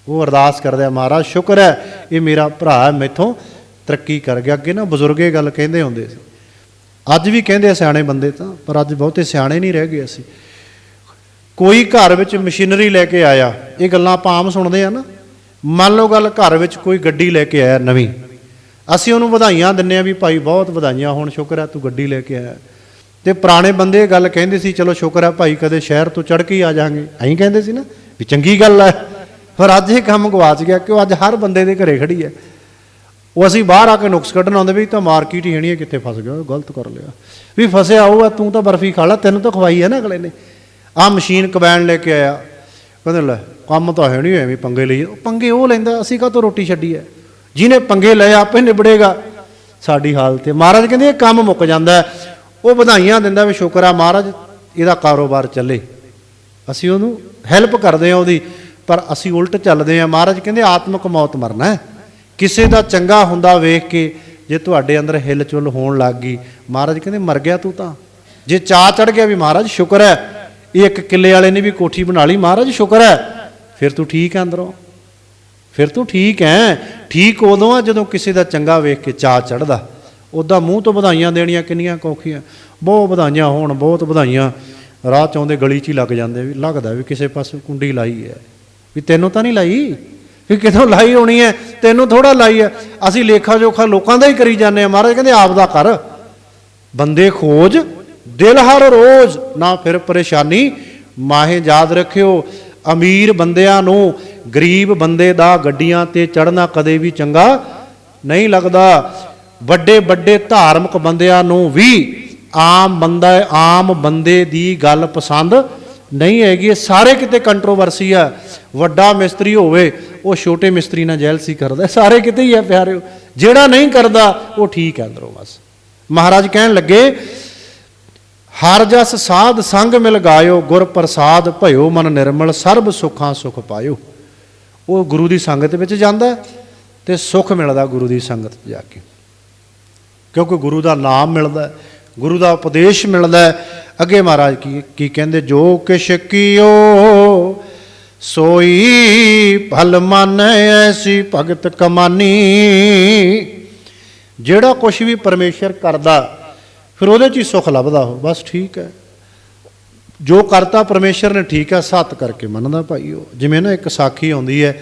ਉਹ ਅਰਦਾਸ ਕਰਦੇ ਆ ਮਹਾਰਾਜ, ਸ਼ੁਕਰ ਹੈ, ਇਹ ਮੇਰਾ ਭਰਾ ਹੈ, ਮੈਥੋਂ ਤਰੱਕੀ ਕਰ ਗਿਆ। ਅੱਗੇ ਨਾ ਬਜ਼ੁਰਗੇ ਗੱਲ ਕਹਿੰਦੇ ਹੁੰਦੇ ਸੀ। ਅੱਜ ਵੀ ਕਹਿੰਦੇ ਸਿਆਣੇ ਬੰਦੇ ਤਾਂ, ਪਰ ਅੱਜ ਬਹੁਤੇ ਸਿਆਣੇ ਨਹੀਂ ਰਹਿ ਗਏ ਅਸੀਂ। ਕੋਈ ਘਰ ਵਿੱਚ ਮਸ਼ੀਨਰੀ ਲੈ ਕੇ ਆਇਆ, ਇਹ ਗੱਲਾਂ ਆਪਾਂ ਆਮ ਸੁਣਦੇ ਆ ਨਾ। ਮੰਨ ਲਓ ਗੱਲ, ਘਰ ਵਿੱਚ ਕੋਈ ਗੱਡੀ ਲੈ ਕੇ ਆਇਆ ਨਵੀਂ। ਅਸੀਂ ਉਹਨੂੰ ਵਧਾਈਆਂ ਦਿੰਨੇ ਆ ਵੀ ਭਾਈ ਬਹੁਤ ਵਧਾਈਆਂ, ਹੁਣ ਸ਼ੁਕਰ ਹੈ ਤੂੰ ਗੱਡੀ ਲੈ ਕੇ ਆਇਆ। ਤੇ ਪੁਰਾਣੇ ਬੰਦੇ ਇਹ ਗੱਲ ਕਹਿੰਦੇ ਸੀ, ਚਲੋ ਸ਼ੁਕਰ ਹੈ ਭਾਈ, ਕਦੇ ਸ਼ਹਿਰ ਤੋਂ ਚੜ ਕੇ ਹੀ ਆ ਜਾਾਂਗੇ। ਐਂ ਕਹਿੰਦੇ ਸੀ ਨਾ ਵੀ ਚੰਗੀ ਗੱਲ ਹੈ ਪਰ ਅੱਜ ਇਹ ਕੰਮ ਗਵਾਚ ਗਿਆ ਕਿਉਂ? ਅੱਜ ਹਰ ਬੰਦੇ ਦੇ ਘਰੇ ਖੜੀ ਹੈ ਉਹ ਅਸੀਂ ਬਾਹਰ ਆ ਕੇ ਨੁਕਸ ਕੱਢਣ ਆਉਂਦੇ ਵੀ ਤਾਂ ਮਾਰਕੀਟ ਹੀ ਹੈਣੀ ਹੈ ਕਿੱਥੇ ਫਸ ਗਿਆ ਗਲਤ ਕਰ ਲਿਆ। ਵੀ ਫਸਿਆ ਉਹ ਆ ਤੂੰ ਤਾਂ ਬਰਫੀ ਖਾ ਲਾ, ਤੈਨੂੰ ਤਾਂ ਖਵਾਈ ਹੈ ਨਾ ਅਗਲੇ ਨੇ। ਆ ਮਸ਼ੀਨ ਕਬੈਣ ਲੈ ਕੇ ਆਇਆ। ਕਹਿੰਦੇ, ਲੈ, ਕੰਮ ਤਾਂ ਹੈ ਨਹੀਂ ਐਵੇਂ ਪੰਗੇ ਲਈ ਪੰਗੇ ਉਹ ਲੈਂਦਾ, ਅਸੀਂ ਕਾਹ ਤੋਂ ਰੋਟੀ ਛੱਡੀ ਹੈ ਜਿਹਨੇ ਪੰਗੇ ਲਏ, ਆਪੇ ਨਿਬੜੇਗਾ। ਸਾਡੀ ਹਾਲਤ ਹੈ। ਮਹਾਰਾਜ ਕਹਿੰਦੇ, ਇਹ ਕੰਮ ਮੁੱਕ ਜਾਂਦਾ ਉਹ ਵਧਾਈਆਂ ਦਿੰਦਾ ਵੀ ਸ਼ੁਕਰ ਆ ਮਹਾਰਾਜ, ਇਹਦਾ ਕਾਰੋਬਾਰ ਚੱਲੇ। ਅਸੀਂ ਉਹਨੂੰ ਹੈਲਪ ਕਰਦੇ ਆ ਉਹਦੀ, ਪਰ ਅਸੀਂ ਉਲਟ ਚੱਲਦੇ ਆ ਮਹਾਰਾਜ ਕਹਿੰਦੇ, ਆਤਮਕ ਮੌਤ ਮਰਨਾ ਕਿਸੇ ਦਾ ਚੰਗਾ ਹੁੰਦਾ ਵੇਖ ਕੇ ਜੇ ਤੁਹਾਡੇ ਅੰਦਰ ਹਿਲਚੁਲ ਹੋਣ ਲੱਗ ਗਈ, ਮਹਾਰਾਜ ਕਹਿੰਦੇ, ਮਰ ਗਿਆ ਤੂੰ ਤਾਂ। ਜੇ ਚਾਹ ਚੜ ਗਿਆ ਵੀ ਮਹਾਰਾਜ, ਸ਼ੁਕਰ ਹੈ। ਇਹ ਇੱਕ ਕਿੱਲੇ ਵਾਲੇ ਨੇ ਵੀ ਕੋਠੀ ਬਣਾ ਲਈ, ਮਹਾਰਾਜ, ਸ਼ੁਕਰ ਹੈ। ਫਿਰ ਤੂੰ ਠੀਕ ਹੈ ਅੰਦਰੋਂ। ਫਿਰ ਤੂੰ ਠੀਕ ਹੈ। ਠੀਕ ਉਦੋਂ ਆ ਜਦੋਂ ਕਿਸੇ ਦਾ ਚੰਗਾ ਵੇਖ ਕੇ ਚਾਹ ਚੜਦਾ ਉਹਦਾ ਮੂੰਹ ਤੋਂ ਵਧਾਈਆਂ ਦੇਣੀਆਂ ਕਿੰਨੀਆਂ ਕੌਖੀਆਂ। ਬਹੁਤ ਵਧਾਈਆਂ ਹੋਣ, ਬਹੁਤ ਵਧਾਈਆਂ। ਰਾਹ ਚ ਆਉਂਦੇ ਗਲੀ 'ਚ ਹੀ ਲੱਗ ਜਾਂਦੇ ਵੀ, ਲੱਗਦਾ ਵੀ ਕਿਸੇ ਪਾਸੇ ਕੁੰਡੀ ਲਾਈ ਹੈ। ਵੀ ਤੈਨੂੰ ਤਾਂ ਨਹੀਂ ਲਾਈ? ਵੀ ਕਿਥੋਂ ਲਾਈ ਹੋਣੀ ਹੈ? ਤੈਨੂੰ ਥੋੜਾ ਲਾਈ ਹੈ। ਅਸੀਂ ਲੇਖਾ ਜੋਖਾ ਲੋਕਾਂ ਦਾ ਹੀ ਕਰੀ ਜਾਂਦੇ ਆ ਮਹਾਰਾਜ ਕਹਿੰਦੇ, ਆਪ ਦਾ ਕਰ। ਬੰਦੇ ਖੋਜ, ਦਿਲ ਹਰ ਰੋਜ਼। ਨਾ ਫਿਰ ਪਰੇਸ਼ਾਨੀ। ਮਾਹੇ ਯਾਦ ਰੱਖਿਓ, ਅਮੀਰ ਬੰਦਿਆਂ ਨੂੰ ਗਰੀਬ ਬੰਦੇ ਦਾ ਗੱਡੀਆਂ ਤੇ ਚੜਨਾ ਕਦੇ ਵੀ ਚੰਗਾ ਨਹੀਂ ਲੱਗਦਾ। ਵੱਡੇ ਵੱਡੇ ਧਾਰਮਿਕ ਬੰਦਿਆਂ ਨੂੰ ਵੀ ਆਮ ਬੰਦਾ ਆਮ ਬੰਦੇ ਦੀ ਗੱਲ ਪਸੰਦ ਨਹੀਂ ਹੈਗੀ। ਇਹ ਸਾਰੇ ਕਿਤੇ ਕੰਟਰੋਵਰਸੀ ਆ। ਵੱਡਾ ਮਿਸਤਰੀ ਹੋਵੇ, ਉਹ ਛੋਟੇ ਮਿਸਤਰੀ ਨਾਲ ਜੈਲਸੀ ਕਰਦਾ। ਸਾਰੇ ਕਿਤੇ ਹੀ ਆ ਪਿਆਰਿਓ। ਜਿਹੜਾ ਨਹੀਂ ਕਰਦਾ, ਉਹ ਠੀਕ ਹੈ ਅੰਦਰੋਂ ਬਸ। ਮਹਾਰਾਜ ਕਹਿਣ ਲੱਗੇ, ਹਰ ਜਸ ਸਾਧ ਸੰਗ ਮਿਲ ਗਾਇਓ, ਗੁਰ ਪ੍ਰਸਾਦ ਭਇਓ ਮਨ ਨਿਰਮਲ, ਸਰਬ ਸੁਖਾਂ ਸੁਖ ਪਾਇਓ। ਉਹ ਗੁਰੂ ਦੀ ਸੰਗਤ ਵਿੱਚ ਜਾਂਦਾ ਹੈ ਤੇ ਸੁਖ ਮਿਲਦਾ ਗੁਰੂ ਦੀ ਸੰਗਤ ਜਾ ਕੇ। ਕਿਉਂਕਿ ਗੁਰੂ ਦਾ ਨਾਮ ਮਿਲਦਾ ਹੈ, ਗੁਰੂ ਦਾ ਉਪਦੇਸ਼ ਮਿਲਦਾ ਹੈ। ਅੱਗੇ ਮਹਾਰਾਜ ਕੀ ਕੀ ਕਹਿੰਦੇ ਜੋ ਕਿਛ ਕੀਓ ਸੋਈ ਭਲ ਮਨ ਐਸੀ ਭਗਤ ਕਮਾਨੀ। ਜਿਹੜਾ ਕੁਛ ਵੀ ਪਰਮੇਸ਼ਰ ਕਰਦਾ ਫਿਰ ਉਹਦੇ 'ਚ ਹੀ ਸੁਖ ਲੱਭਦਾ ਹੋ ਬਸ ਠੀਕ ਹੈ। ਜੋ ਕਰਤਾ ਪਰਮੇਸ਼ਰ ਨੇ ਠੀਕ ਹੈ ਸੱਤ ਕਰਕੇ ਮੰਨਦਾ ਭਾਈ ਉਹ। ਜਿਵੇਂ ਨਾ ਇੱਕ ਸਾਖੀ ਆਉਂਦੀ ਹੈ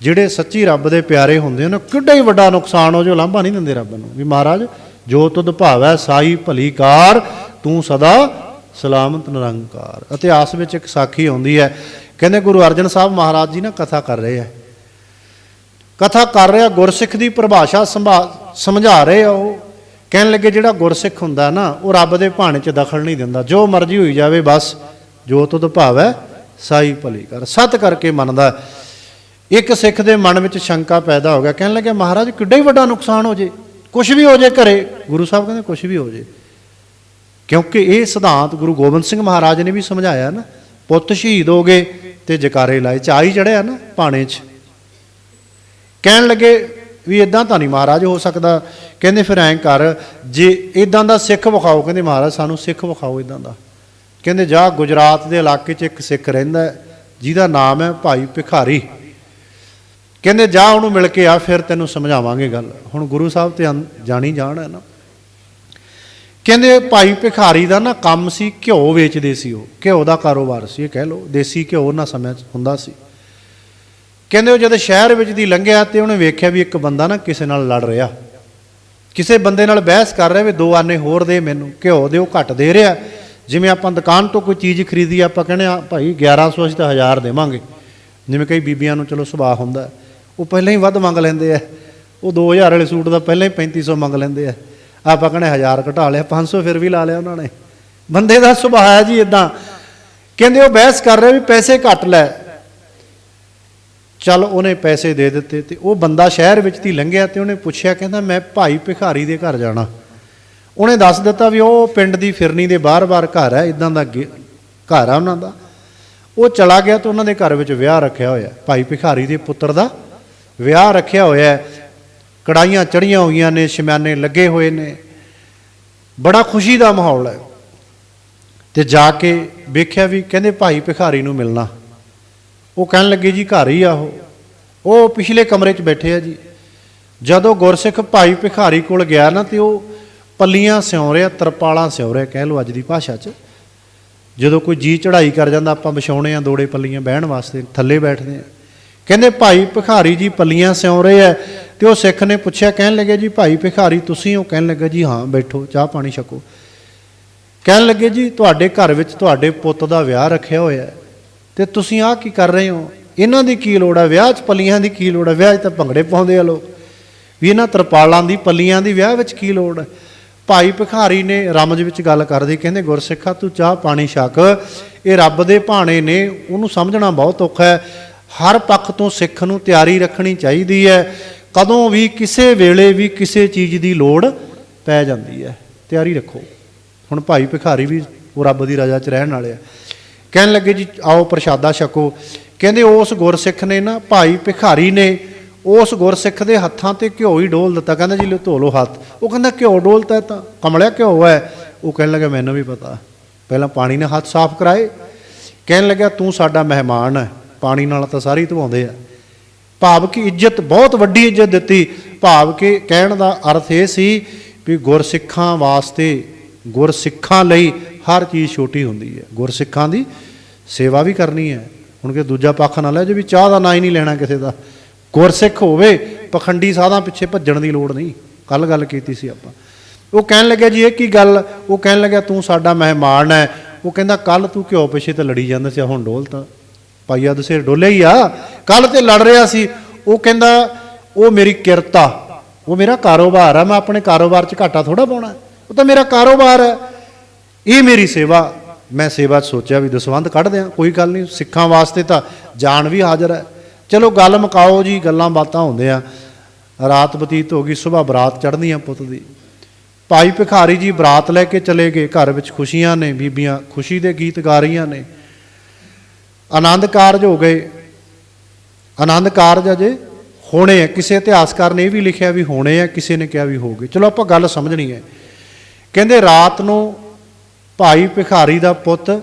ਜਿਹੜੇ ਸੱਚੀ ਰੱਬ ਦੇ ਪਿਆਰੇ ਹੁੰਦੇ ਨੇ ਕਿੱਡਾ ਹੀ ਵੱਡਾ ਨੁਕਸਾਨ ਹੋ ਜੋ ਲਾਂਭਾ ਨਹੀਂ ਦਿੰਦੇ ਰੱਬ ਨੂੰ। ਵੀ ਮਹਾਰਾਜ, ਜੋ ਤੁਧ ਭਾਵੈ ਸਾਈ ਭਲੀ ਕਾਰ ਤੂੰ ਸਦਾ ਸਲਾਮਤ ਨਿਰੰਕਾਰ। ਇਤਿਹਾਸ ਵਿੱਚ ਇੱਕ ਸਾਖੀ ਆਉਂਦੀ ਹੈ, ਕਹਿੰਦੇ ਗੁਰੂ ਅਰਜਨ ਸਾਹਿਬ ਮਹਾਰਾਜ ਜੀ ਨਾ ਕਥਾ ਕਰ ਰਹੇ ਆ ਕਥਾ ਕਰ ਰਿਹਾ, ਗੁਰਸਿੱਖ ਦੀ ਪਰਿਭਾਸ਼ਾ ਸੰਭਾ- ਸਮਝਾ ਰਹੇ ਆ ਉਹ। ਕਹਿਣ ਲੱਗੇ ਜਿਹੜਾ ਗੁਰਸਿੱਖ ਹੁੰਦਾ ਨਾ, ਉਹ ਰੱਬ ਦੇ ਭਾਣੇ 'ਚ ਦਖਲ ਨਹੀਂ ਦਿੰਦਾ। ਜੋ ਮਰਜ਼ੀ ਹੋਈ ਜਾਵੇ ਬਸ, ਜੋ ਤੁਧ ਭਾਵੈ ਸਾਈ ਭਲੀ ਕਰ ਸਤ ਕਰਕੇ ਮੰਨਦਾ ਇੱਕ ਸਿੱਖ ਦੇ ਮਨ ਵਿੱਚ ਸ਼ੰਕਾ ਪੈਦਾ ਹੋ ਗਿਆ। ਕਹਿਣ ਲੱਗੇ ਮਹਾਰਾਜ, ਕਿੱਡਾ ਹੀ ਵੱਡਾ ਨੁਕਸਾਨ ਹੋ ਜੇ। ਕੁਝ ਵੀ ਹੋ ਜੇ ਘਰੇ। ਗੁਰੂ ਸਾਹਿਬ ਕਹਿੰਦੇ ਕੁਝ ਵੀ ਹੋ ਜੇ। ਕਿਉਂਕਿ ਇਹ ਸਿਧਾਂਤ ਗੁਰੂ ਗੋਬਿੰਦ ਸਿੰਘ ਮਹਾਰਾਜ ਨੇ ਵੀ ਸਮਝਾਇਆ ਨਾ, ਪੁੱਤ ਸ਼ਹੀਦ ਹੋ ਗਏ ਤੇ ਜਕਾਰੇ ਲਾਏ ਚਾਈ ਚੜਿਆ ਨਾ ਪਾਣੇ 'ਚ। ਕਹਿਣ ਲੱਗੇ ਵੀ ਇਦਾਂ ਤਾਂ ਨਹੀਂ ਮਹਾਰਾਜ ਹੋ ਸਕਦਾ। ਕਹਿੰਦੇ ਫਿਰ ਐਂ ਕਰ, ਜੇ ਇਦਾਂ ਦਾ ਸਿੱਖ ਵਿਖਾਓ, ਕਹਿੰਦੇ ਮਹਾਰਾਜ ਸਾਨੂੰ ਸਿੱਖ ਵਿਖਾਓ ਇਦਾਂ ਦਾ। ਕਹਿੰਦੇ, ਜਾ ਗੁਜਰਾਤ ਦੇ ਇਲਾਕੇ 'ਚ ਇੱਕ ਸਿੱਖ ਰਹਿੰਦਾ ਜਿਹਦਾ ਨਾਮ ਹੈ ਭਾਈ ਭਿਖਾਰੀ। ਕਹਿੰਦੇ ਜਾ ਉਹਨੂੰ ਮਿਲ ਕੇ ਆ, ਫਿਰ ਤੈਨੂੰ ਸਮਝਾਵਾਂਗੇ ਗੱਲ। ਹੁਣ ਗੁਰੂ ਸਾਹਿਬ ਤੇ ਅੰ- ਜਾਣੀ ਜਾਣ ਹੈ ਨਾ। ਕਹਿੰਦੇ ਭਾਈ ਭਿਖਾਰੀ ਦਾ ਨਾ ਕੰਮ ਸੀ ਘਿਓ ਵੇਚਦੇ ਸੀ ਉਹ। ਘਿਓ ਦਾ ਕਾਰੋਬਾਰ ਸੀ, ਇਹ ਕਹਿ ਲਓ। ਦੇਸੀ ਘਿਓ ਉਹਨਾਂ ਸਮੇਂ 'ਚ ਹੁੰਦਾ ਸੀ। ਕਹਿੰਦੇ ਉਹ ਜਦ ਸ਼ਹਿਰ ਵਿੱਚ ਦੀ ਲੰਘਿਆ ਤੇ ਉਹਨੇ ਵੇਖਿਆ ਵੀ ਇੱਕ ਬੰਦਾ ਨਾ ਕਿਸੇ ਨਾਲ ਲੜ ਰਿਹਾ। ਕਿਸੇ ਬੰਦੇ ਨਾਲ ਬਹਿਸ ਕਰ ਰਿਹਾ ਵੀ ਦੋ ਆਨੇ ਹੋਰ ਦੇ ਮੈਨੂੰ। ਘਿਓ ਦੇ ਉਹ ਘੱਟ ਦੇ ਰਿਹਾ। ਜਿਵੇਂ ਆਪਾਂ ਦੁਕਾਨ ਤੋਂ ਕੋਈ ਚੀਜ਼ ਖਰੀਦੀ, ਆਪਾਂ ਕਹਿੰਦੇ ਆ ਭਾਈ 1100 ਅਸੀਂ ਤਾਂ 1000 ਦੇਵਾਂਗੇ। ਜਿਵੇਂ ਕਈ ਬੀਬੀਆਂ ਨੂੰ ਚਲੋ ਸੁਭਾਅ ਹੁੰਦਾ। ਉਹ ਪਹਿਲਾਂ ਹੀ ਵੱਧ ਮੰਗ ਲੈਂਦੇ ਆ। ਉਹ 2000 ਵਾਲੇ ਸੂਟ ਦਾ ਪਹਿਲਾਂ ਹੀ 3500 ਮੰਗ ਲੈਂਦੇ ਆ। ਆਪਾਂ ਕਹਿੰਦੇ 1000 ਘਟਾ ਲਿਆ 500 ਫਿਰ ਵੀ ਲਾ ਲਿਆ ਉਹਨਾਂ ਨੇ। ਬੰਦੇ ਦਾ ਸੁਭਾਅ ਹੈ ਜੀ ਇਦਾਂ ਕਹਿੰਦੇ ਉਹ ਬਹਿਸ ਕਰ ਰਿਹਾ ਵੀ ਪੈਸੇ ਘੱਟ ਲੈ। ਚੱਲ ਉਹਨੇ ਪੈਸੇ ਦੇ ਦਿੱਤੇ ਤੇ ਉਹ ਬੰਦਾ ਸ਼ਹਿਰ ਵਿੱਚ ਦੀ ਲੰਘਿਆ ਤੇ ਉਹਨੇ ਪੁੱਛਿਆ, ਕਹਿੰਦਾ ਮੈਂ ਭਾਈ ਭਿਖਾਰੀ ਦੇ ਘਰ ਜਾਣਾ। ਉਹਨੇ ਦੱਸ ਦਿੱਤਾ ਵੀ ਉਹ ਪਿੰਡ ਦੀ ਫਿਰਨੀ ਦੇ ਬਾਹਰ-ਬਾਹਰ ਘਰ ਹੈ ਇਦਾਂ ਦਾ ਗੇ- ਘਰ ਆ ਉਹਨਾਂ ਦਾ। ਉਹ ਚਲਾ ਗਿਆ ਤੇ ਉਹਨਾਂ ਦੇ ਘਰ ਵਿੱਚ ਵਿਆਹ ਰੱਖਿਆ ਹੋਇਆ, ਭਾਈ ਭਿਖਾਰੀ ਦੇ ਪੁੱਤਰ ਦਾ। ਵਿਆਹ ਰੱਖਿਆ ਹੋਇਆ ਹੈ। ਕੜਾਈਆਂ ਚੜੀਆਂ ਹੋਈਆਂ ਨੇ, ਸ਼ਮਿਆਨੇ ਲੱਗੇ ਹੋਏ ਨੇ। ਬੜਾ ਖੁਸ਼ੀ ਦਾ ਮਾਹੌਲ ਹੈ। ਤੇ ਜਾ ਕੇ ਵੇਖਿਆ ਵੀ ਕਹਿੰਦੇ ਭਾਈ ਭਿਖਾਰੀ ਨੂੰ ਮਿਲਣਾ। ਉਹ ਕਹਿਣ ਲੱਗੇ, ਜੀ ਘਰ ਹੀ ਆ ਉਹ। ਉਹ ਪਿਛਲੇ ਕਮਰੇ 'ਚ ਬੈਠੇ ਆ ਜੀ। ਜਦੋਂ ਗੁਰਸਿੱਖ ਭਾਈ ਭਿਖਾਰੀ ਕੋਲ ਗਿਆ ਨਾ, ਤੇ ਉਹ ਪੱਲੀਆਂ ਸਿਉਂ ਰਿਹਾ, ਤਰਪਾਲਾਂ ਸਿਉਂ ਰਿਹਾ, ਕਹਿ ਲਓ ਅੱਜ ਦੀ ਭਾਸ਼ਾ 'ਚ। ਜਦੋਂ ਕੋਈ ਜੀ ਚੜ੍ਹਾਈ ਕਰ ਜਾਂਦਾ, ਆਪਾਂ ਵਿਛਾਉਣੇ ਆ ਦੋੜੇ ਪੱਲੀਆਂ ਬਹਿਣ ਵਾਸਤੇ, ਥੱਲੇ ਬੈਠਦੇ ਆ। ਕਹਿੰਦੇ, ਭਾਈ ਭਿਖਾਰੀ ਜੀ ਪੱਲੀਆਂ ਸਿਉਂ ਰਹੇ ਆ ਤੇ ਉਹ ਸਿੱਖ ਨੇ ਪੁੱਛਿਆ, ਕਹਿਣ ਲੱਗੇ, ਜੀ ਭਾਈ ਭਿਖਾਰੀ, ਤੁਸੀਂ ਹੋ? ਕਹਿਣ ਲੱਗਾ, ਜੀ ਹਾਂ, ਬੈਠੋ, ਚਾਹ ਪਾਣੀ ਛਕੋ। ਕਹਿਣ ਲੱਗੇ, ਜੀ ਤੁਹਾਡੇ ਘਰ ਵਿੱਚ ਤੁਹਾਡੇ ਪੁੱਤ ਦਾ ਵਿਆਹ ਰੱਖਿਆ ਹੋਇਆ ਹੈ ਤੇ ਤੁਸੀਂ ਆਹ ਕੀ ਕਰ ਰਹੇ ਹੋ? ਇਹਨਾਂ ਦੀ ਕੀ ਲੋੜ ਹੈ ਵਿਆਹ 'ਚ ਪੱਲੀਆਂ ਦੀ ਕੀ ਲੋੜ ਹੈ ਵਿਆਹ 'ਚ ਤਾਂ ਭੰਗੜੇ ਪਾਉਂਦੇ ਆ ਲੋਕ। ਵੀ ਇਹਨਾਂ ਤਰਪਾਲਾਂ ਦੀ, ਪੱਲੀਆਂ ਦੀ ਵਿਆਹ ਵਿੱਚ ਕੀ ਲੋੜ ਹੈ ਭਾਈ ਭਿਖਾਰੀ ਨੇ ਰਮਜ ਵਿੱਚ ਗੱਲ ਕਰਦੇ ਕਹਿੰਦੇ, ਗੁਰਸਿੱਖਾ, ਤੂੰ ਚਾਹ ਪਾਣੀ ਛਕ। ਇਹ ਰੱਬ ਦੇ ਭਾਣੇ ਨੇ, ਉਹਨੂੰ ਸਮਝਣਾ ਬਹੁਤ ਔਖਾ ਹੈ ਹਰ ਪੱਖ ਤੋਂ ਸਿੱਖ ਨੂੰ ਤਿਆਰੀ ਰੱਖਣੀ ਚਾਹੀਦੀ ਹੈ। ਕਦੋਂ ਵੀ ਕਿਸੇ ਵੇਲੇ ਵੀ ਕਿਸੇ ਚੀਜ਼ ਦੀ ਲੋੜ ਪੈ ਜਾਂਦੀ ਹੈ। ਤਿਆਰੀ ਰੱਖੋ। ਹੁਣ ਭਾਈ ਭਿਖਾਰੀ ਵੀ ਉਹ ਰੱਬ ਦੀ ਰਜ਼ਾ 'ਚ ਰਹਿਣ ਵਾਲੇ ਆ। ਕਹਿਣ ਲੱਗੇ ਜੀ, ਆਓ ਪ੍ਰਸ਼ਾਦਾ ਛਕੋ। ਕਹਿੰਦੇ ਉਸ ਗੁਰਸਿੱਖ ਨੇ ਨਾ, ਭਾਈ ਭਿਖਾਰੀ ਨੇ ਉਸ ਗੁਰਸਿੱਖ ਦੇ ਹੱਥਾਂ ਤੇ ਘਿਓ ਹੀ ਡੋਲ ਦਿੱਤਾ। ਕਹਿੰਦਾ ਜੀ, ਲੋ ਧੋ ਲਓ ਹੱਥ। ਉਹ ਕਹਿੰਦਾ, ਘਿਓ ਡੋਲਤਾ ਹੈ ਤਾਂ ਕਮਲਿਆ ਘਿਓ ਹੈ। ਉਹ ਕਹਿਣ ਲੱਗਾ, ਮੈਨੂੰ ਵੀ ਪਤਾ। ਪਹਿਲਾਂ ਪਾਣੀ ਨਾਲ ਹੱਥ ਸਾਫ਼ ਕਰਾਏ। ਕਹਿਣ ਲੱਗਾ ਤੂੰ ਸਾਡਾ ਮਹਿਮਾਨ ਹੈ। ਪਾਣੀ ਨਾਲ ਤਾਂ ਸਾਰੇ ਹੀ ਧਵਾਉਂਦੇ ਆ। ਭਾਵ ਕਿ ਇੱਜ਼ਤ, ਬਹੁਤ ਵੱਡੀ ਇੱਜ਼ਤ ਦਿੱਤੀ। ਭਾਵ ਕਿ ਕਹਿਣ ਦਾ ਅਰਥ ਇਹ ਸੀ ਵੀ ਗੁਰਸਿੱਖਾਂ ਵਾਸਤੇ, ਗੁਰਸਿੱਖਾਂ ਲਈ ਹਰ ਚੀਜ਼ ਛੋਟੀ ਹੁੰਦੀ ਹੈ। ਗੁਰਸਿੱਖਾਂ ਦੀ ਸੇਵਾ ਵੀ ਕਰਨੀ ਹੈ। ਹੁਣ ਕਿ ਦੂਜਾ ਪੱਖ ਨਾ ਲੈ ਜੇ ਵੀ ਚਾਹ ਦਾ ਨਾਂ ਹੀ ਨਹੀਂ ਲੈਣਾ ਕਿਸੇ ਦਾ। ਗੁਰਸਿੱਖ ਹੋਵੇ, ਪਖੰਡੀ ਸਾਧਾਂ ਪਿੱਛੇ ਭੱਜਣ ਦੀ ਲੋੜ ਨਹੀਂ। ਕੱਲ ਗੱਲ ਕੀਤੀ ਸੀ ਆਪਾਂ। ਉਹ ਕਹਿਣ ਲੱਗਿਆ ਜੀ, ਇਹ ਕੀ ਗੱਲ? ਉਹ ਕਹਿਣ ਲੱਗਿਆ, ਤੂੰ ਸਾਡਾ ਮਹਿਮਾਨ ਹੈ। ਉਹ ਕਹਿੰਦਾ ਕੱਲ ਤੂੰ ਘਿਓ ਪਿੱਛੇ ਤਾਂ ਲੜੀ ਜਾਂਦਾ ਸੀ ਹੁਣ ਡੋਲ ਤਾਂ ਪਾਈਆ ਦਸੇ ਡੋਲੇ ਹੀ ਆ। ਕੱਲ ਤੇ ਲੜ ਰਿਹਾ ਸੀ। ਉਹ ਕਹਿੰਦਾ, ਉਹ ਮੇਰੀ ਕਿਰਤਾ, ਉਹ ਮੇਰਾ ਕਾਰੋਬਾਰ ਆ, ਮੈਂ ਆਪਣੇ ਕਾਰੋਬਾਰ 'ਚ ਘਾਟਾ ਥੋੜਾ ਪਾਉਣਾ। ਉਹ ਤਾਂ ਮੇਰਾ ਕਾਰੋਬਾਰ ਹੈ। ਇਹ ਮੇਰੀ ਸੇਵਾ। ਮੈਂ ਸੇਵਾ 'ਚ ਸੋਚਿਆ ਵੀ ਦਸਵੰਧ ਕੱਢ ਦਿਆਂ, ਕੋਈ ਗੱਲ ਨਹੀਂ। ਸਿੱਖਾਂ ਵਾਸਤੇ ਤਾਂ ਜਾਨ ਵੀ ਹਾਜ਼ਰ ਹੈ। ਚਲੋ ਗੱਲ ਮੁਕਾਓ ਜੀ, ਗੱਲਾਂ ਬਾਤਾਂ ਹੁੰਦੇ ਆ। ਰਾਤ ਬਤੀਤ ਹੋ ਗਈ ਸਵੇਰ ਬਰਾਤ ਚੜ੍ਹਨੀ ਆ ਪੁੱਤ ਦੀ। ਭਾਈ ਭਿਖਾਰੀ ਜੀ ਬਰਾਤ ਲੈ ਕੇ ਚਲੇ ਗਏ, ਘਰ ਵਿੱਚ ਖੁਸ਼ੀਆਂ ਨੇ, ਬੀਬੀਆਂ ਖੁਸ਼ੀ ਦੇ ਗੀਤ ਗਾ ਰਹੀਆਂ ਨੇ। ਆਨੰਦ ਕਾਰਜ ਹੋ ਗਏ। ਆਨੰਦ ਕਾਰਜ ਅਜੇ ਹੋਣੇ ਆ। ਕਿਸੇ ਇਤਿਹਾਸਕਾਰ ਨੇ ਇਹ ਵੀ ਲਿਖਿਆ ਵੀ ਹੋਣੇ ਆ, ਕਿਸੇ ਨੇ ਕਿਹਾ ਵੀ ਹੋ ਗਏ। ਚਲੋ ਆਪਾਂ ਗੱਲ ਸਮਝਣੀ ਹੈ। ਕਹਿੰਦੇ ਰਾਤ ਨੂੰ ਭਾਈ ਭਿਖਾਰੀ ਦਾ ਪੁੱਤ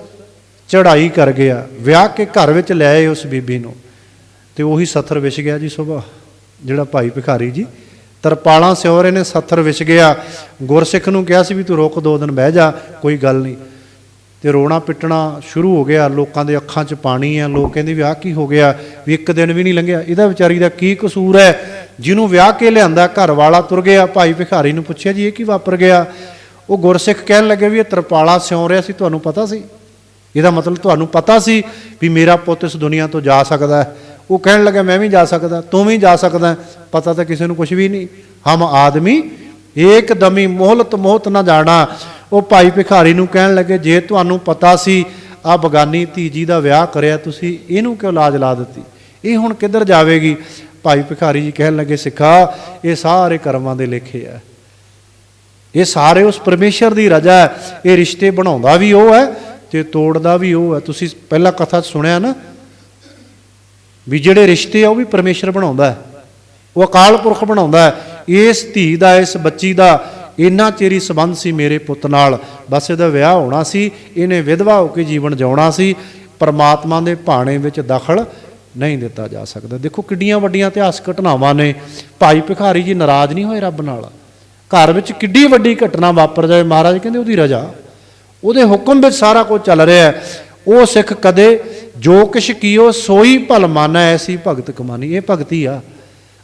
ਚੜ੍ਹਾਈ ਕਰ ਗਿਆ। ਵਿਆਹ ਕੇ ਘਰ ਵਿੱਚ ਲੈ ਆਏ ਉਸ ਬੀਬੀ ਨੂੰ। ਤੇ ਉਹੀ ਸੱਥਰ ਵਿਛ ਗਿਆ ਜੀ ਸੁਬਾ ਜਿਹੜਾ ਭਾਈ ਭਿਖਾਰੀ ਜੀ। ਤਰਪਾਲਾਂ ਸਿਉਰੇ ਨੇ, ਸੱਥਰ ਵਿਛ ਗਿਆ। ਗੁਰਸਿੱਖ ਨੂੰ ਕਿਹਾ ਸੀ ਵੀ ਤੂੰ ਰੁਕ, ਦੋ ਦਿਨ ਬਹਿ ਜਾ, ਕੋਈ ਗੱਲ ਨਹੀਂ। ਤੇ ਰੋਣਾ ਪਿੱਟਣਾ ਸ਼ੁਰੂ ਹੋ ਗਿਆ, ਲੋਕਾਂ ਦੇ ਅੱਖਾਂ 'ਚ ਪਾਣੀ ਆ, ਲੋਕ ਕਹਿੰਦੇ ਵੀ ਆਹ ਕੀ ਹੋ ਗਿਆ, ਵੀ ਇੱਕ ਦਿਨ ਵੀ ਨਹੀਂ ਲੰਘਿਆ। ਇਹਦਾ ਵਿਚਾਰੀ ਦਾ ਕੀ ਕਸੂਰ ਹੈ? ਜਿਹਨੂੰ ਵਿਆਹ ਕੇ ਲਿਆਂਦਾ ਘਰ ਵਾਲਾ ਤੁਰ ਗਿਆ, ਭਾਈ ਭਿਖਾਰੀ ਨੂੰ ਪੁੱਛਿਆ, ਜੀ, ਇਹ ਕੀ ਵਾਪਰ ਗਿਆ? ਉਹ ਗੁਰਸਿੱਖ ਕਹਿਣ ਲੱਗੇ ਵੀ ਇਹ ਤਰਪਾਲਾ ਸਿਉਂ ਰਿਹਾ ਸੀ, ਤੁਹਾਨੂੰ ਪਤਾ ਸੀ? ਇਹਦਾ ਮਤਲਬ ਤੁਹਾਨੂੰ ਪਤਾ ਸੀ ਵੀ ਮੇਰਾ ਪੁੱਤ ਇਸ ਦੁਨੀਆ ਤੋਂ ਜਾ ਸਕਦਾ ਹੈ? ਉਹ ਕਹਿਣ ਲੱਗਾ, ਮੈਂ ਵੀ ਜਾ ਸਕਦਾ, ਤੂੰ ਵੀ ਜਾ ਸਕਦਾ, ਪਤਾ ਤਾਂ ਕਿਸੇ ਨੂੰ ਕੁਝ ਵੀ ਨਹੀਂ। ਹਮ ਆਦਮੀ ਏਕ ਦਮੀ ਮੋਹਲਤ ਮੋਹਤ ਨਾ ਜਾਣਾ ਉਹ ਭਾਈ ਭਿਖਾਰੀ ਨੂੰ ਕਹਿਣ ਲੱਗੇ, ਜੇ ਤੁਹਾਨੂੰ ਪਤਾ ਸੀ ਆ ਬਗਾਨੀ ਧੀ ਜੀ ਦਾ ਵਿਆਹ ਕਰਿਆ, ਤੁਸੀਂ ਇਹਨੂੰ ਕਿਉਂ ਲਾਜ ਲਾ ਦਿੱਤੀ? ਇਹ ਹੁਣ ਕਿੱਧਰ ਜਾਵੇਗੀ? ਭਾਈ ਭਿਖਾਰੀ ਜੀ ਕਹਿਣ ਲੱਗੇ, ਸਿੱਖਾ, ਇਹ ਸਾਰੇ ਕਰਮਾਂ ਦੇ ਲੇਖੇ ਆ। ਇਹ ਸਾਰੇ ਉਸ ਪਰਮੇਸ਼ਰ ਦੀ ਰਜਾ ਹੈ। ਇਹ ਰਿਸ਼ਤੇ ਬਣਾਉਂਦਾ ਵੀ ਉਹ ਹੈ ਤੇ ਤੋੜਦਾ ਵੀ ਉਹ ਹੈ। ਤੁਸੀਂ ਪਹਿਲਾ ਕਥਾ ਸੁਣਿਆ ਨਾ ਵੀ ਜਿਹੜੇ ਰਿਸ਼ਤੇ ਆ, ਉਹ ਵੀ ਪਰਮੇਸ਼ਰ ਬਣਾਉਂਦਾ ਹੈ। ਉਹ ਅਕਾਲ ਪੁਰਖ ਬਣਾਉਂਦਾ ਹੈ। ਇਸ ਧੀ ਦਾ, ਇਸ ਬੱਚੀ ਦਾ ਇੰਨਾ ਚਿਰੀ ਸੰਬੰਧ ਸੀ ਮੇਰੇ ਪੁੱਤ ਨਾਲ। ਬਸ ਇਹਦਾ ਵਿਆਹ ਹੋਣਾ ਸੀ, ਇਹਨੇ ਵਿਧਵਾ ਹੋ ਕੇ ਜੀਵਨ ਜਿਉਣਾ ਸੀ, ਪਰਮਾਤਮਾ ਦੇ ਭਾਣੇ ਵਿੱਚ ਦਖਲ ਨਹੀਂ ਦਿੱਤਾ ਜਾ ਸਕਦਾ। ਦੇਖੋ ਕਿੱਡੀਆਂ ਵੱਡੀਆਂ ਇਤਿਹਾਸਕ ਘਟਨਾਵਾਂ ਨੇ। ਭਾਈ ਭਿਖਾਰੀ ਜੀ ਨਾਰਾਜ਼ ਨਹੀਂ ਹੋਏ ਰੱਬ ਨਾਲ? ਘਰ ਵਿੱਚ ਕਿੱਡੀ ਵੱਡੀ ਘਟਨਾ ਵਾਪਰ ਜਾਏ ਮਹਾਰਾਜ, ਕਹਿੰਦੇ ਉਹਦੀ ਰਜਾ। ਉਹਦੇ ਹੁਕਮ ਵਿੱਚ ਸਾਰਾ ਕੁਝ ਚੱਲ ਰਿਹਾ ਹੈ। ਉਹ ਸਿੱਖ ਕਦੇ ਜੋ ਕਿਛ ਕੀਓ ਸੋਈ ਭਲ ਮਾਨੈ ਐਸੀ ਭਗਤ ਕਮਾਨੀ। ਇਹ ਭਗਤੀ ਆ।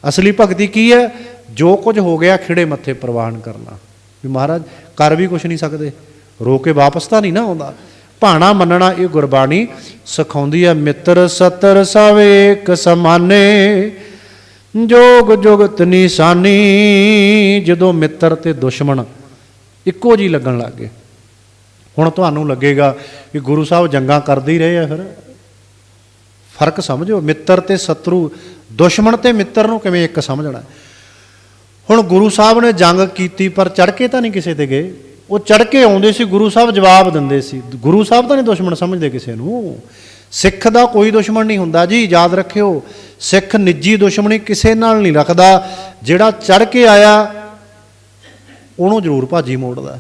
ਅਸਲੀ ਭਗਤੀ ਕੀ ਹੈ? ਜੋ ਕੁਝ ਹੋ ਗਿਆ ਖਿੜੇ ਮੱਥੇ ਪ੍ਰਵਾਨ ਕਰਨਾ। ਵੀ ਮਹਾਰਾਜ, ਕਰ ਵੀ ਕੁਝ ਨਹੀਂ ਸਕਦੇ। ਰੋ ਕੇ ਵਾਪਸ ਤਾਂ ਨਹੀਂ ਨਾ ਆਉਂਦਾ। ਭਾਣਾ ਮੰਨਣਾ ਇਹ ਗੁਰਬਾਣੀ। ਸਿਖਾਉਂਦੀ ਹੈ ਮਿੱਤਰ ਸਤਰ ਸਭ ਏਕ ਸਮਾਨੇ। ਜੋਗ ਜੁਗਤ ਨਿਸ਼ਾਨੀ। ਜਦੋਂ ਮਿੱਤਰ ਤੇ ਦੁਸ਼ਮਣ ਇੱਕੋ ਜੀ ਲੱਗਣ ਲੱਗ ਗਏ। ਹੁਣ ਤੁਹਾਨੂੰ ਲੱਗੇਗਾ ਕਿ ਗੁਰੂ ਸਾਹਿਬ ਜੰਗਾਂ ਕਰਦੇ ਹੀ ਰਹੇ ਆ ਫਿਰ। ਫ਼ਰਕ ਸਮਝੋ ਮਿੱਤਰ ਤੇ ਸ਼ਤਰੂ, ਦੁਸ਼ਮਣ ਤੇ ਮਿੱਤਰ ਨੂੰ ਕਿਵੇਂ ਇੱਕ ਸਮਝਣਾ? ਹੁਣ ਗੁਰੂ ਸਾਹਿਬ ਨੇ ਜੰਗ ਕੀਤੀ, ਪਰ ਚੜ ਕੇ ਤਾਂ ਨਹੀਂ ਕਿਸੇ ਤੇ ਗਏ। ਉਹ ਚੜ ਕੇ ਆਉਂਦੇ ਸੀ, ਗੁਰੂ ਸਾਹਿਬ ਜਵਾਬ ਦਿੰਦੇ ਸੀ। ਗੁਰੂ ਸਾਹਿਬ ਤਾਂ ਨਹੀਂ ਦੁਸ਼ਮਣ ਸਮਝਦੇ ਕਿਸੇ ਨੂੰ। ਸਿੱਖ ਦਾ ਕੋਈ ਦੁਸ਼ਮਣ ਨਹੀਂ ਹੁੰਦਾ ਜੀ, ਯਾਦ ਰੱਖਿਓ। ਸਿੱਖ ਨਿੱਜੀ ਦੁਸ਼ਮਣੀ ਕਿਸੇ ਨਾਲ ਨਹੀਂ ਰੱਖਦਾ। ਜਿਹੜਾ ਚੜ ਕੇ ਆਇਆ, ਉਹਨੂੰ ਜ਼ਰੂਰ ਭਾਜੀ ਮੋੜਦਾ।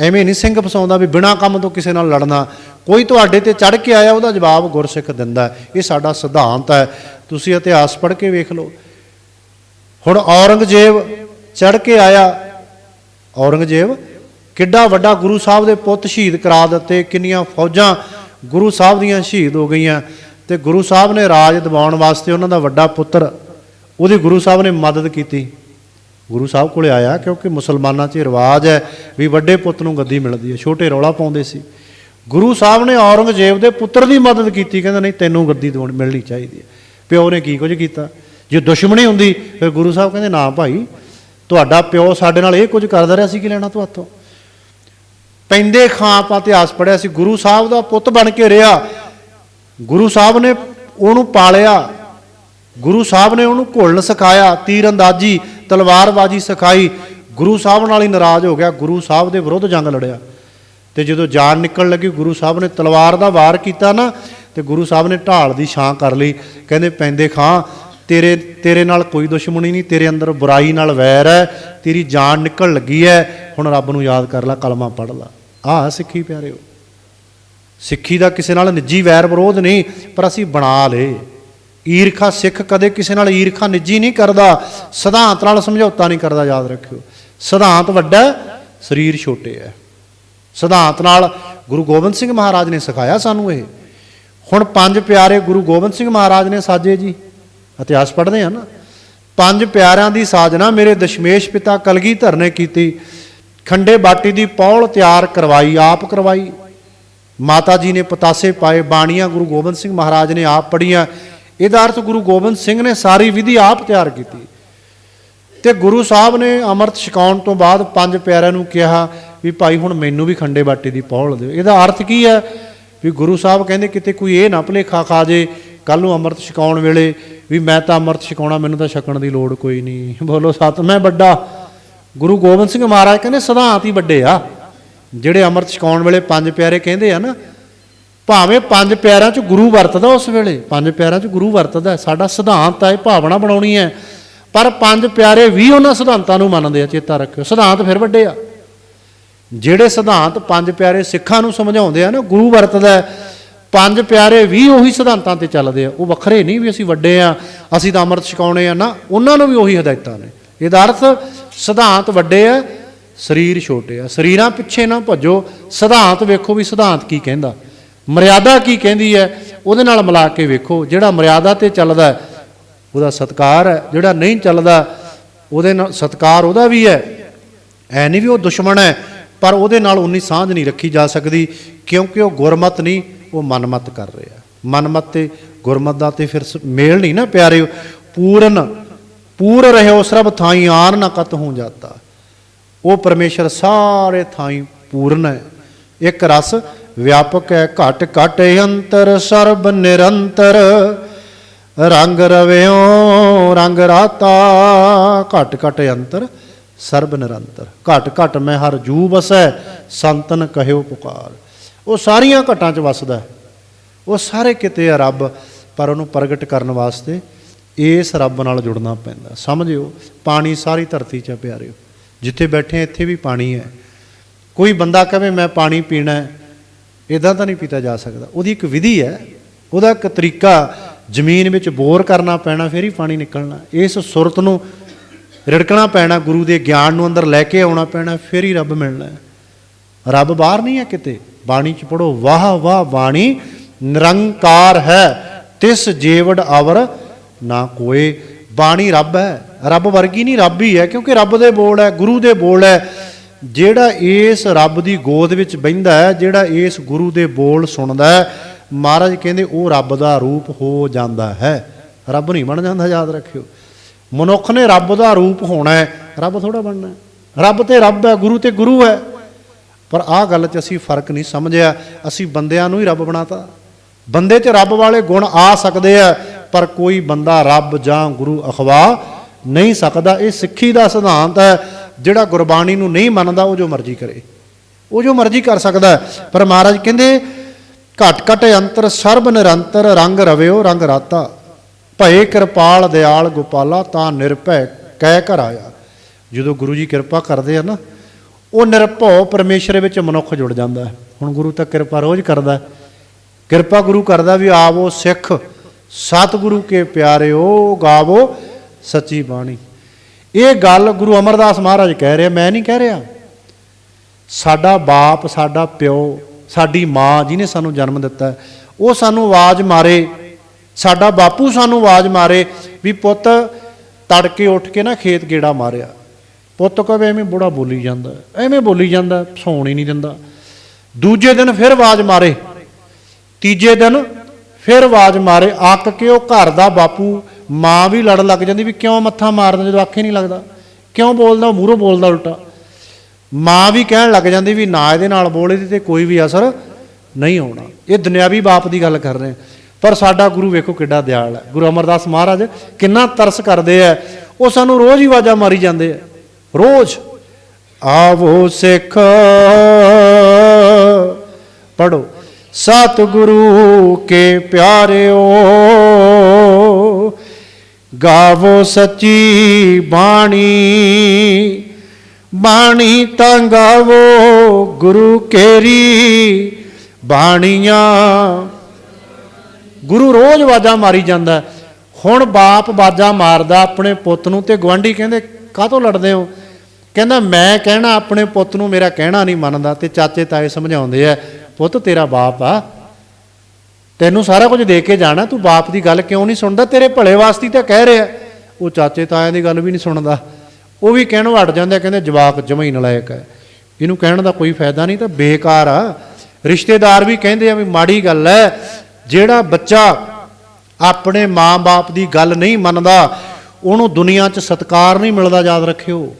ਐਵੇਂ ਨਹੀਂ ਸਿੰਘ ਫਸਾਉਂਦਾ ਵੀ ਬਿਨਾਂ ਕੰਮ ਤੋਂ ਕਿਸੇ ਨਾਲ ਲੜਨਾ। ਕੋਈ ਤੁਹਾਡੇ ਤੇ ਚੜ ਕੇ ਆਇਆ, ਉਹਦਾ ਜਵਾਬ ਗੁਰਸਿੱਖ ਦਿੰਦਾ। ਇਹ ਸਾਡਾ ਸਿਧਾਂਤ ਹੈ। ਤੁਸੀਂ ਇਤਿਹਾਸ ਪੜ੍ਹ ਕੇ ਵੇਖ ਲਓ। ਹੁਣ ਔਰੰਗਜ਼ੇਬ ਚੜ ਕੇ ਆਇਆ। ਔਰੰਗਜ਼ੇਬ ਕਿੱਡਾ ਵੱਡਾ ਗੁਰੂ ਸਾਹਿਬ ਦੇ ਪੁੱਤ ਸ਼ਹੀਦ ਕਰਾ ਦਿੱਤੇ, ਕਿੰਨੀਆਂ ਫੌਜਾਂ ਗੁਰੂ ਸਾਹਿਬ ਦੀਆਂ ਸ਼ਹੀਦ ਹੋ ਗਈਆਂ ਤੇ ਗੁਰੂ ਸਾਹਿਬ ਨੇ ਰਾਜ ਦਿਵਾਉਣ ਵਾਸਤੇ ਉਹਨਾਂ ਦਾ ਵੱਡਾ ਪੁੱਤਰ ਉਹਦੀ ਗੁਰੂ ਸਾਹਿਬ ਨੇ ਮਦਦ ਕੀਤੀ। ਗੁਰੂ ਸਾਹਿਬ ਕੋਲੇ ਆਇਆ ਕਿਉਂਕਿ ਮੁਸਲਮਾਨਾਂ 'ਚ ਇਹ ਰਿਵਾਜ ਹੈ ਵੀ ਵੱਡੇ ਪੁੱਤ ਨੂੰ ਗੱਦੀ ਮਿਲਦੀ ਹੈ, ਛੋਟੇ ਰੌਲਾ ਪਾਉਂਦੇ ਸੀ। ਗੁਰੂ ਸਾਹਿਬ ਨੇ ਔਰੰਗਜ਼ੇਬ ਦੇ ਪੁੱਤਰ ਦੀ ਮਦਦ ਕੀਤੀ, ਕਹਿੰਦਾ ਨਹੀਂ ਤੈਨੂੰ ਗੱਦੀ ਦਿਵਾਉਣੀ ਮਿਲਣੀ ਚਾਹੀਦੀ ਹੈ। ਪਿਓ ਨੇ ਕੀ ਕੁਝ ਕੀਤਾ? ਜੇ ਦੁਸ਼ਮਣੀ ਹੁੰਦੀ, ਫਿਰ ਗੁਰੂ ਸਾਹਿਬ ਕਹਿੰਦੇ, ਨਾ ਭਾਈ, ਤੁਹਾਡਾ ਪਿਓ ਸਾਡੇ ਨਾਲ ਇਹ ਕੁਝ ਕਰਦਾ ਰਿਹਾ ਸੀ ਕਿ ਲੈਣਾ ਤੂੰ ਪੈਂਦੇ ਖਾਂ ਆਪਾਂ ਇਤਿਹਾਸ ਪੜਿਆ ਸੀ, ਗੁਰੂ ਸਾਹਿਬ ਦਾ ਪੁੱਤ ਬਣ ਕੇ ਰਿਹਾ। ਗੁਰੂ ਸਾਹਿਬ ਨੇ ਉਹਨੂੰ ਪਾਲਿਆ। ਗੁਰੂ ਸਾਹਿਬ ਨੇ ਉਹਨੂੰ ਘੁਲਣ ਸਿਖਾਇਆ ਤੀਰ ਅੰਦਾਜ਼ੀ ਤਲਵਾਰਬਾਜ਼ੀ ਸਿਖਾਈ। ਗੁਰੂ ਸਾਹਿਬ ਨਾਲ ਹੀ ਨਾਰਾਜ਼ ਹੋ ਗਿਆ। ਗੁਰੂ ਸਾਹਿਬ ਦੇ ਵਿਰੁੱਧ ਜੰਗ ਲੜਿਆ। ਤੇ ਜਦੋਂ ਜਾਨ ਨਿਕਲਣ ਲੱਗੀ, ਗੁਰੂ ਸਾਹਿਬ ਨੇ ਤਲਵਾਰ ਦਾ ਵਾਰ ਕੀਤਾ ਨਾ, ਤੇ ਗੁਰੂ ਸਾਹਿਬ ਨੇ ਢਾਲ ਦੀ ਛਾਂ ਕਰ ਲਈ। ਕਹਿੰਦੇ, ਪੈਂਦੇ ਖਾਂ ਤੇਰੇ ਤੇਰੇ ਨਾਲ ਕੋਈ ਦੁਸ਼ਮਣੀ ਨਹੀਂ, ਤੇਰੇ ਅੰਦਰ ਬੁਰਾਈ ਨਾਲ ਵੈਰ ਹੈ, ਤੇਰੀ ਜਾਨ ਨਿਕਲ ਲੱਗੀ ਹੈ। ਹੁਣ ਰੱਬ ਨੂੰ ਯਾਦ ਕਰ ਲੈ, ਕਲਮਾ ਪੜ ਲੈ। ਆਹ ਸਿੱਖੀ ਪਿਆਰਿਓ, ਸਿੱਖੀ ਦਾ ਕਿਸੇ ਨਾਲ ਨਿੱਜੀ ਵੈਰ ਵਿਰੋਧ ਨਹੀਂ, ਪਰ ਅਸੀਂ ਬਣਾ ਲਏ ਈਰਖਾ ਸਿੱਖ ਕਦੇ ਕਿਸੇ ਨਾਲ ਈਰਖਾ ਨਿੱਜੀ ਨਹੀਂ ਕਰਦਾ। ਸਿਧਾਂਤ ਨਾਲ ਸਮਝੌਤਾ ਨਹੀਂ ਕਰਦਾ, ਯਾਦ ਰੱਖਿਓ। ਸਿਧਾਂਤ ਵੱਡਾ, ਸਰੀਰ ਛੋਟੇ ਹੈ। ਸਿਧਾਂਤ ਨਾਲ ਗੁਰੂ ਗੋਬਿੰਦ ਸਿੰਘ ਮਹਾਰਾਜ ਨੇ ਸਿਖਾਇਆ ਸਾਨੂੰ ਇਹ। ਹੁਣ ਪੰਜ ਪਿਆਰੇ ਗੁਰੂ ਗੋਬਿੰਦ ਸਿੰਘ ਮਹਾਰਾਜ ਨੇ ਸਾਜੇ ਜੀ। ਇਤਿਹਾਸ ਪੜ੍ਹਦੇ ਆ ਨਾ। ਪੰਜ ਪਿਆਰਿਆਂ ਦੀ ਸਾਜਨਾ ਮੇਰੇ ਦਸ਼ਮੇਸ਼ ਪਿਤਾ ਕਲਗੀਧਰ ਨੇ ਕੀਤੀ। ਖੰਡੇ ਬਾਟੀ ਦੀ ਪੌਲ ਤਿਆਰ ਕਰਵਾਈ, ਆਪ ਕਰਵਾਈ। ਮਾਤਾ ਜੀ ਨੇ ਪਤਾਸੇ ਪਾਏ, ਬਾਣੀਆਂ ਗੁਰੂ ਗੋਬਿੰਦ ਸਿੰਘ ਮਹਾਰਾਜ ਨੇ ਆਪ ਪੜੀਆਂ ਇਹਦਾ ਅਰਥ ਗੁਰੂ ਗੋਬਿੰਦ ਸਿੰਘ ਨੇ ਸਾਰੀ ਵਿਧੀ ਆਪ ਤਿਆਰ ਕੀਤੀ। ਤੇ ਗੁਰੂ ਸਾਹਿਬ ਨੇ ਅੰਮ੍ਰਿਤ ਛਕਾਉਣ ਤੋਂ ਬਾਅਦ ਪੰਜ ਪਿਆਰਿਆਂ ਨੂੰ ਕਿਹਾ ਵੀ ਭਾਈ ਹੁਣ ਮੈਨੂੰ ਵੀ ਖੰਡੇ ਬਾਟੀ ਦੀ ਪੌਲ ਦਿਓ। ਇਹਦਾ ਅਰਥ ਕੀ ਹੈ? ਵੀ ਗੁਰੂ ਸਾਹਿਬ ਕਹਿੰਦੇ ਕਿਤੇ ਕੋਈ ਇਹ ਨਾ ਭੁਲੇਖਾ ਖਾ ਜੇ ਕੱਲ ਨੂੰ ਅੰਮ੍ਰਿਤ ਛਕਾਉਣ ਵੇਲੇ ਵੀ ਮੈਂ ਤਾਂ ਅੰਮ੍ਰਿਤ ਛਕਾਉਣਾ, ਮੈਨੂੰ ਤਾਂ ਛਕਣ ਦੀ ਲੋੜ ਕੋਈ ਨਹੀਂ। ਬੋਲੋ ਸਤ, ਮੈਂ ਵੱਡਾ ਗੁਰੂ ਗੋਬਿੰਦ ਸਿੰਘ ਮਹਾਰਾਜ ਕਹਿੰਦੇ ਸਿਧਾਂਤ ਹੀ ਵੱਡੇ ਆ। ਜਿਹੜੇ ਅੰਮ੍ਰਿਤ ਛਕਾਉਣ ਵੇਲੇ ਪੰਜ ਪਿਆਰੇ ਕਹਿੰਦੇ ਆ ਨਾ, ਭਾਵੇਂ ਪੰਜ ਪਿਆਰਿਆਂ ਚ ਗੁਰੂ ਵਰਤਦਾ ਉਸ ਵੇਲੇ, ਪੰਜ ਪਿਆਰਿਆਂ ਚ ਗੁਰੂ ਵਰਤਦਾ, ਸਾਡਾ ਸਿਧਾਂਤ ਆ, ਇਹ ਭਾਵਨਾ ਬਣਾਉਣੀ ਹੈ। ਪਰ ਪੰਜ ਪਿਆਰੇ ਵੀ ਉਹਨਾਂ ਸਿਧਾਂਤਾਂ ਨੂੰ ਮੰਨਦੇ ਆ, ਚੇਤਾ ਰੱਖਿਓ, ਸਿਧਾਂਤ ਫਿਰ ਵੱਡੇ ਆ। ਜਿਹੜੇ ਸਿਧਾਂਤ ਪੰਜ ਪਿਆਰੇ ਸਿੱਖਾਂ ਨੂੰ ਸਮਝਾਉਂਦੇ ਆ ਨਾ, ਗੁਰੂ ਵਰਤਦਾ ਪੰਜ ਪਿਆਰੇ ਵੀ ਉਹੀ ਸਿਧਾਂਤਾਂ ਤੇ ਚੱਲਦੇ ਆ। ਉਹ ਵੱਖਰੇ ਨਹੀਂ ਵੀ ਅਸੀਂ ਵੱਡੇ ਆ, ਅਸੀਂ ਤਾਂ ਅੰਮ੍ਰਿਤ ਛਕਾਉਣੇ ਆ ਨਾ। ਉਹਨਾਂ ਨੂੰ ਵੀ ਉਹੀ ਹਦਾਇਤਾਂ ਨੇ। ਇਹਦਾ ਅਰਥ, ਸਿਧਾਂਤ ਵੱਡੇ ਆ, ਸਰੀਰ ਛੋਟੇ ਆ। ਸਰੀਰਾਂ ਪਿੱਛੇ ਨਾ ਭੱਜੋ। ਸਿਧਾਂਤ ਵੇਖੋ ਵੀ ਸਿਧਾਂਤ ਕੀ ਕਹਿੰਦਾ। ਮਰਿਆਦਾ ਕੀ ਕਹਿੰਦੀ ਹੈ, ਉਹਦੇ ਨਾਲ ਮਿਲਾ ਕੇ ਵੇਖੋ। ਜਿਹੜਾ ਮਰਿਆਦਾ ਤੇ ਚੱਲਦਾ ਉਹਦਾ ਸਤਕਾਰ ਹੈ। ਜਿਹੜਾ ਨਹੀਂ ਚੱਲਦਾ, ਉਹਦੇ ਨਾਲ ਸਤਕਾਰ ਉਹਦਾ ਵੀ ਹੈ। ਐ ਨਹੀਂ ਵੀ ਉਹ ਦੁਸ਼ਮਣ ਹੈ, ਪਰ ਉਹਦੇ ਨਾਲ ਉਨੀ ਸਾਂਝ ਨਹੀਂ ਰੱਖੀ ਜਾ ਸਕਦੀ, ਕਿਉਂਕਿ ਉਹ ਗੁਰਮਤ ਨਹੀਂ। ਉਹ ਮਨਮਤ ਕਰ ਰਿਹਾ। ਮਨਮਤ ਤੇ ਗੁਰਮਤ ਦਾ ਤੇ ਫਿਰ ਸ- ਮੇਲ ਨਹੀਂ ਨਾ ਪਿਆਰੇ ਪੂਰਨ, ਪੂਰ ਰਹਿਓ ਸਰਬ ਥਾਈ ਆਨ ਨਾ ਕਤ ਹੋ ਜਾਤਾ। ਉਹ ਪਰਮੇਸ਼ਰ ਸਾਰੇ ਥਾਈ ਪੂਰਨ ਹੈ। ਇੱਕ ਰਸ ਵਿਆਪਕ ਹੈ, ਘਟ ਘਟ ਅੰਤਰ, ਸਰਬ ਨਿਰੰਤਰ। ਰੰਗ ਰਵਿਓ, ਰੰਗ ਰਾਤਾ, ਘਟ ਘਟ ਅੰਤਰ, ਸਰਬ ਨਿਰੰਤਰ। ਘਟ ਘਟ ਮੈਂ ਹਰ ਜੂ ਬਸੈ, ਸੰਤਨ ਕਹਿਓ ਪੁਕਾਰ। ਉਹ ਸਾਰੀਆਂ ਘਟਾਂ 'ਚ ਵਸਦਾ ਉਹ ਸਾਰੇ ਕਿਤੇ ਆ ਰੱਬ, ਪਰ ਉਹਨੂੰ ਪ੍ਰਗਟ ਕਰਨ ਵਾਸਤੇ ਇਸ ਰੱਬ ਨਾਲ ਜੁੜਨਾ ਪੈਂਦਾ। ਸਮਝਿਓ, ਪਾਣੀ ਸਾਰੀ ਧਰਤੀ 'ਚ ਹੈ ਪਿਆਰਿਓ। ਜਿੱਥੇ ਬੈਠੇ ਇੱਥੇ ਵੀ ਪਾਣੀ ਹੈ। ਕੋਈ ਬੰਦਾ ਕਹੇ, ਮੈਂ ਪਾਣੀ ਪੀਣਾ ਹੈ। ਇਦਾਂ ਤਾਂ ਨਹੀਂ ਪੀਤਾ ਜਾ ਸਕਦਾ। ਉਹਦੀ ਇੱਕ ਵਿਧੀ ਹੈ। ਉਹਦਾ ਇੱਕ ਤਰੀਕਾ, ਜ਼ਮੀਨ ਵਿੱਚ ਬੋਰ ਕਰਨਾ ਪੈਣਾ, ਫਿਰ ਹੀ ਪਾਣੀ ਨਿਕਲਣਾ। ਇਸ ਸੁਰਤ ਨੂੰ ਰਿੜਕਣਾ ਪੈਣਾ, ਗੁਰੂ ਦੇ ਗਿਆਨ ਨੂੰ ਅੰਦਰ ਲੈ ਕੇ ਆਉਣਾ ਪੈਣਾ, ਫਿਰ ਹੀ ਰੱਬ ਮਿਲਣਾ ਰੱਬ ਬਾਹਰ ਨਹੀਂ ਹੈ ਕਿਤੇ। ਬਾਣੀ ਚ ਪੜੋ ਵਾਹ ਵਾਹ ਬਾਣੀ ਨਿਰੰਕਾਰ ਹੈ। ਤਿਸ ਜੀਵੜ ਅਵਰ ਨਾ ਕੋਏ। ਬਾਣੀ ਰੱਬ ਹੈ। ਰੱਬ ਵਰਗੀ ਨਹੀਂ, ਰੱਬ ਹੀ ਹੈ, ਕਿਉਂਕਿ ਰੱਬ ਦੇ ਬੋਲ ਹੈ, ਗੁਰੂ ਦੇ ਬੋਲ ਹੈ। ਜਿਹੜਾ ਇਸ ਰੱਬ ਦੀ ਗੋਦ ਵਿੱਚ ਬਹਿੰਦਾ ਹੈ, ਜਿਹੜਾ ਇਸ ਗੁਰੂ ਦੇ ਬੋਲ ਸੁਣਦਾ ਹੈ, ਮਹਾਰਾਜ ਕਹਿੰਦੇ ਉਹ ਰੱਬ ਦਾ ਰੂਪ ਹੋ ਜਾਂਦਾ ਹੈ। ਰੱਬ ਨਹੀਂ ਬਣ ਜਾਂਦਾ, ਯਾਦ ਰੱਖਿਓ। ਮਨੁੱਖ ਨੇ ਰੱਬ ਦਾ ਰੂਪ ਹੋਣਾ ਹੈ। ਰੱਬ ਥੋੜਾ ਬਣਨਾ ਹੈ। ਰੱਬ ਤੇ ਰੱਬ ਹੈ, ਗੁਰੂ ਤੇ ਗੁਰੂ ਹੈ। ਪਰ ਆਹ ਗੱਲ 'ਚ ਅਸੀਂ ਫ਼ਰਕ ਨਹੀਂ ਸਮਝਿਆ। ਅਸੀਂ ਬੰਦਿਆਂ ਨੂੰ ਹੀ ਰੱਬ ਬਣਾਤਾ। ਬੰਦੇ 'ਚ ਰੱਬ ਵਾਲੇ ਗੁਣ ਆ ਸਕਦੇ ਆ, ਪਰ ਕੋਈ ਬੰਦਾ ਰੱਬ ਜਾਂ ਗੁਰੂ ਅਖਵਾ ਨਹੀਂ ਸਕਦਾ। ਇਹ ਸਿੱਖੀ ਦਾ ਸਿਧਾਂਤ ਹੈ। ਜਿਹੜਾ ਗੁਰਬਾਣੀ ਨੂੰ ਨਹੀਂ ਮੰਨਦਾ, ਉਹ ਜੋ ਮਰਜ਼ੀ ਕਰੇ। ਉਹ ਜੋ ਮਰਜ਼ੀ ਕਰ ਸਕਦਾ ਪਰ ਮਹਾਰਾਜ ਕਹਿੰਦੇ, ਘਟ ਘਟ ਅੰਤਰ ਸਰਬ ਨਿਰੰਤਰ ਰੰਗ ਰਵਿਓ ਰੰਗ ਰਾਤਾ। ਭਏ ਕਿਰਪਾਲ ਦਿਆਲ ਗੋਪਾਲਾ, ਤਾਂ ਨਿਰਭੈ ਕਹਿ ਘਰ ਆਇਆ। ਜਦੋਂ ਗੁਰੂ ਜੀ ਕਿਰਪਾ ਕਰਦੇ ਆ ਨਾ ਉਹ ਨਿਰਭਉ ਪਰਮੇਸ਼ਰ ਵਿੱਚ ਮਨੁੱਖ ਜੁੜ ਜਾਂਦਾ ਹੈ। ਹੁਣ ਗੁਰੂ ਤਾਂ ਕਿਰਪਾ ਰੋਜ਼ ਕਰਦਾ ਕਿਰਪਾ ਗੁਰੂ ਕਰਦਾ ਵੀ ਆਵੋ ਸਿੱਖ, ਸਤਿਗੁਰੂ ਕੇ ਪਿਆਰਿਓ, ਗਾਵੋ ਸੱਚੀ ਬਾਣੀ। ਇਹ ਗੱਲ ਗੁਰੂ ਅਮਰਦਾਸ ਮਹਾਰਾਜ ਕਹਿ ਰਿਹਾ, ਮੈਂ ਨਹੀਂ ਕਹਿ ਰਿਹਾ। ਸਾਡਾ ਬਾਪ, ਸਾਡਾ ਪਿਓ, ਸਾਡੀ ਮਾਂ ਜਿਹਨੇ ਸਾਨੂੰ ਜਨਮ ਦਿੱਤਾ ਉਹ ਸਾਨੂੰ ਆਵਾਜ਼ ਮਾਰੇ। ਸਾਡਾ ਬਾਪੂ ਸਾਨੂੰ ਆਵਾਜ਼ ਮਾਰੇ ਵੀ ਪੁੱਤ ਤੜਕੇ ਉੱਠ ਕੇ ਨਾ ਖੇਤ ਗੇੜਾ ਮਾਰਿਆ। ਪੁੱਤ ਕਹੇ ਐਵੇਂ ਬੁੜਾ ਬੋਲੀ ਜਾਂਦਾ, ਐਵੇਂ ਬੋਲੀ ਜਾਂਦਾ, ਸੌਣ ਹੀ ਨਹੀਂ ਦਿੰਦਾ। ਦੂਜੇ ਦਿਨ ਫਿਰ ਆਵਾਜ਼ ਮਾਰੇ, ਤੀਜੇ ਦਿਨ ਫਿਰ ਆਵਾਜ਼ ਮਾਰੇ, ਅੱਕ ਕੇ ਉਹ ਘਰ ਦਾ ਬਾਪੂ ਮਾਂ ਵੀ ਲੜ ਲੱਗ ਜਾਂਦੀ ਵੀ ਕਿਉਂ ਮੱਥਾ ਮਾਰਦਾ, ਜਦੋਂ ਆਖੇ ਨਹੀਂ ਲੱਗਦਾ, ਕਿਉਂ ਬੋਲਦਾ ਮੂਹਰੋਂ ਬੋਲਦਾ ਉਲਟਾ। ਮਾਂ ਵੀ ਕਹਿਣ ਲੱਗ ਜਾਂਦੀ ਵੀ ਨਾ ਇਹਦੇ ਨਾਲ ਬੋਲ ਇਹਦੇ ਤੇ ਕੋਈ ਵੀ ਅਸਰ ਨਹੀਂ ਆਉਣਾ। ਇਹ ਦੁਨਿਆਵੀ ਬਾਪ ਦੀ ਗੱਲ ਕਰ ਰਹੇ ਪਰ ਸਾਡਾ ਗੁਰੂ ਵੇਖੋ ਕਿੱਡਾ ਦਿਆਲ ਹੈ। ਗੁਰੂ ਅਮਰਦਾਸ ਮਹਾਰਾਜ ਕਿੰਨਾ ਤਰਸ ਕਰਦੇ ਆ। ਉਹ ਸਾਨੂੰ ਰੋਜ਼ ਹੀ ਆਵਾਜ਼ਾਂ ਮਾਰੀ ਜਾਂਦੇ ਆ। ਰੋਜ਼ ਆਵੋ ਸਿੱਖ। ਪੜੋ ਸਤਿਗੁਰੂ ਕੇ ਪਿਆਰਿਓ, ਗਾਵੋ ਸੱਚੀ ਬਾਣੀ। ਬਾਣੀ ਤਾਂ ਗਾਵੋ ਗੁਰੂ ਕੇਰੀ, ਬਾਣੀਆਂ। ਗੁਰੂ ਰੋਜ਼ ਵਾਜਾ ਮਾਰੀ ਜਾਂਦਾ। ਹੁਣ ਬਾਪ ਆਵਾਜ਼ਾਂ ਮਾਰਦਾ ਆਪਣੇ ਪੁੱਤ ਨੂੰ ਤੇ ਗਵਾਂਢੀ ਕਹਿੰਦੇ ਕਾਹਤੋਂ ਲੜਦੇ ਹੋ? ਕਹਿੰਦਾ, ਮੈਂ ਕਹਿਣਾ ਆਪਣੇ ਪੁੱਤ ਨੂੰ ਮੇਰਾ ਕਹਿਣਾ ਨਹੀਂ ਮੰਨਦਾ ਤੇ ਚਾਚੇ ਤਾਏ ਸਮਝਾਉਂਦੇ ਆ, ਪੁੱਤ, ਤੇਰਾ ਬਾਪ ਆ। ਤੈਨੂੰ ਸਾਰਾ ਕੁਝ ਦੇ ਕੇ ਜਾਣਾ, ਤੂੰ ਬਾਪ ਦੀ ਗੱਲ ਕਿਉਂ ਨਹੀਂ ਸੁਣਦਾ? ਤੇਰੇ ਭਲੇ ਵਾਸਤੇ ਤਾਂ ਕਹਿ ਰਿਹਾ। ਉਹ ਚਾਚੇ ਤਾਇਆਂ ਦੀ ਗੱਲ ਵੀ ਨਹੀਂ ਸੁਣਦਾ। ਉਹ ਵੀ ਕਹਿਣ ਹਟ ਜਾਂਦਾ, ਕਹਿੰਦੇ, ਜਵਾਕ ਜਮਾਂ ਹੀ ਨਲਾਇਕ ਹੈ। ਇਹਨੂੰ ਕਹਿਣ ਦਾ ਕੋਈ ਫਾਇਦਾ ਨਹੀਂ, ਤਾਂ ਬੇਕਾਰ ਆ। ਰਿਸ਼ਤੇਦਾਰ ਵੀ ਕਹਿੰਦੇ ਆ ਵੀ ਮਾੜੀ ਗੱਲ ਹੈ, ਜਿਹੜਾ ਬੱਚਾ ਆਪਣੇ ਮਾਂ-ਬਾਪ ਦੀ ਗੱਲ ਨਹੀਂ ਮੰਨਦਾ ਉਹਨੂੰ ਦੁਨੀਆ 'ਚ ਸਤਿਕਾਰ ਨਹੀਂ ਮਿਲਦਾ, ਯਾਦ ਰੱਖਿਓ।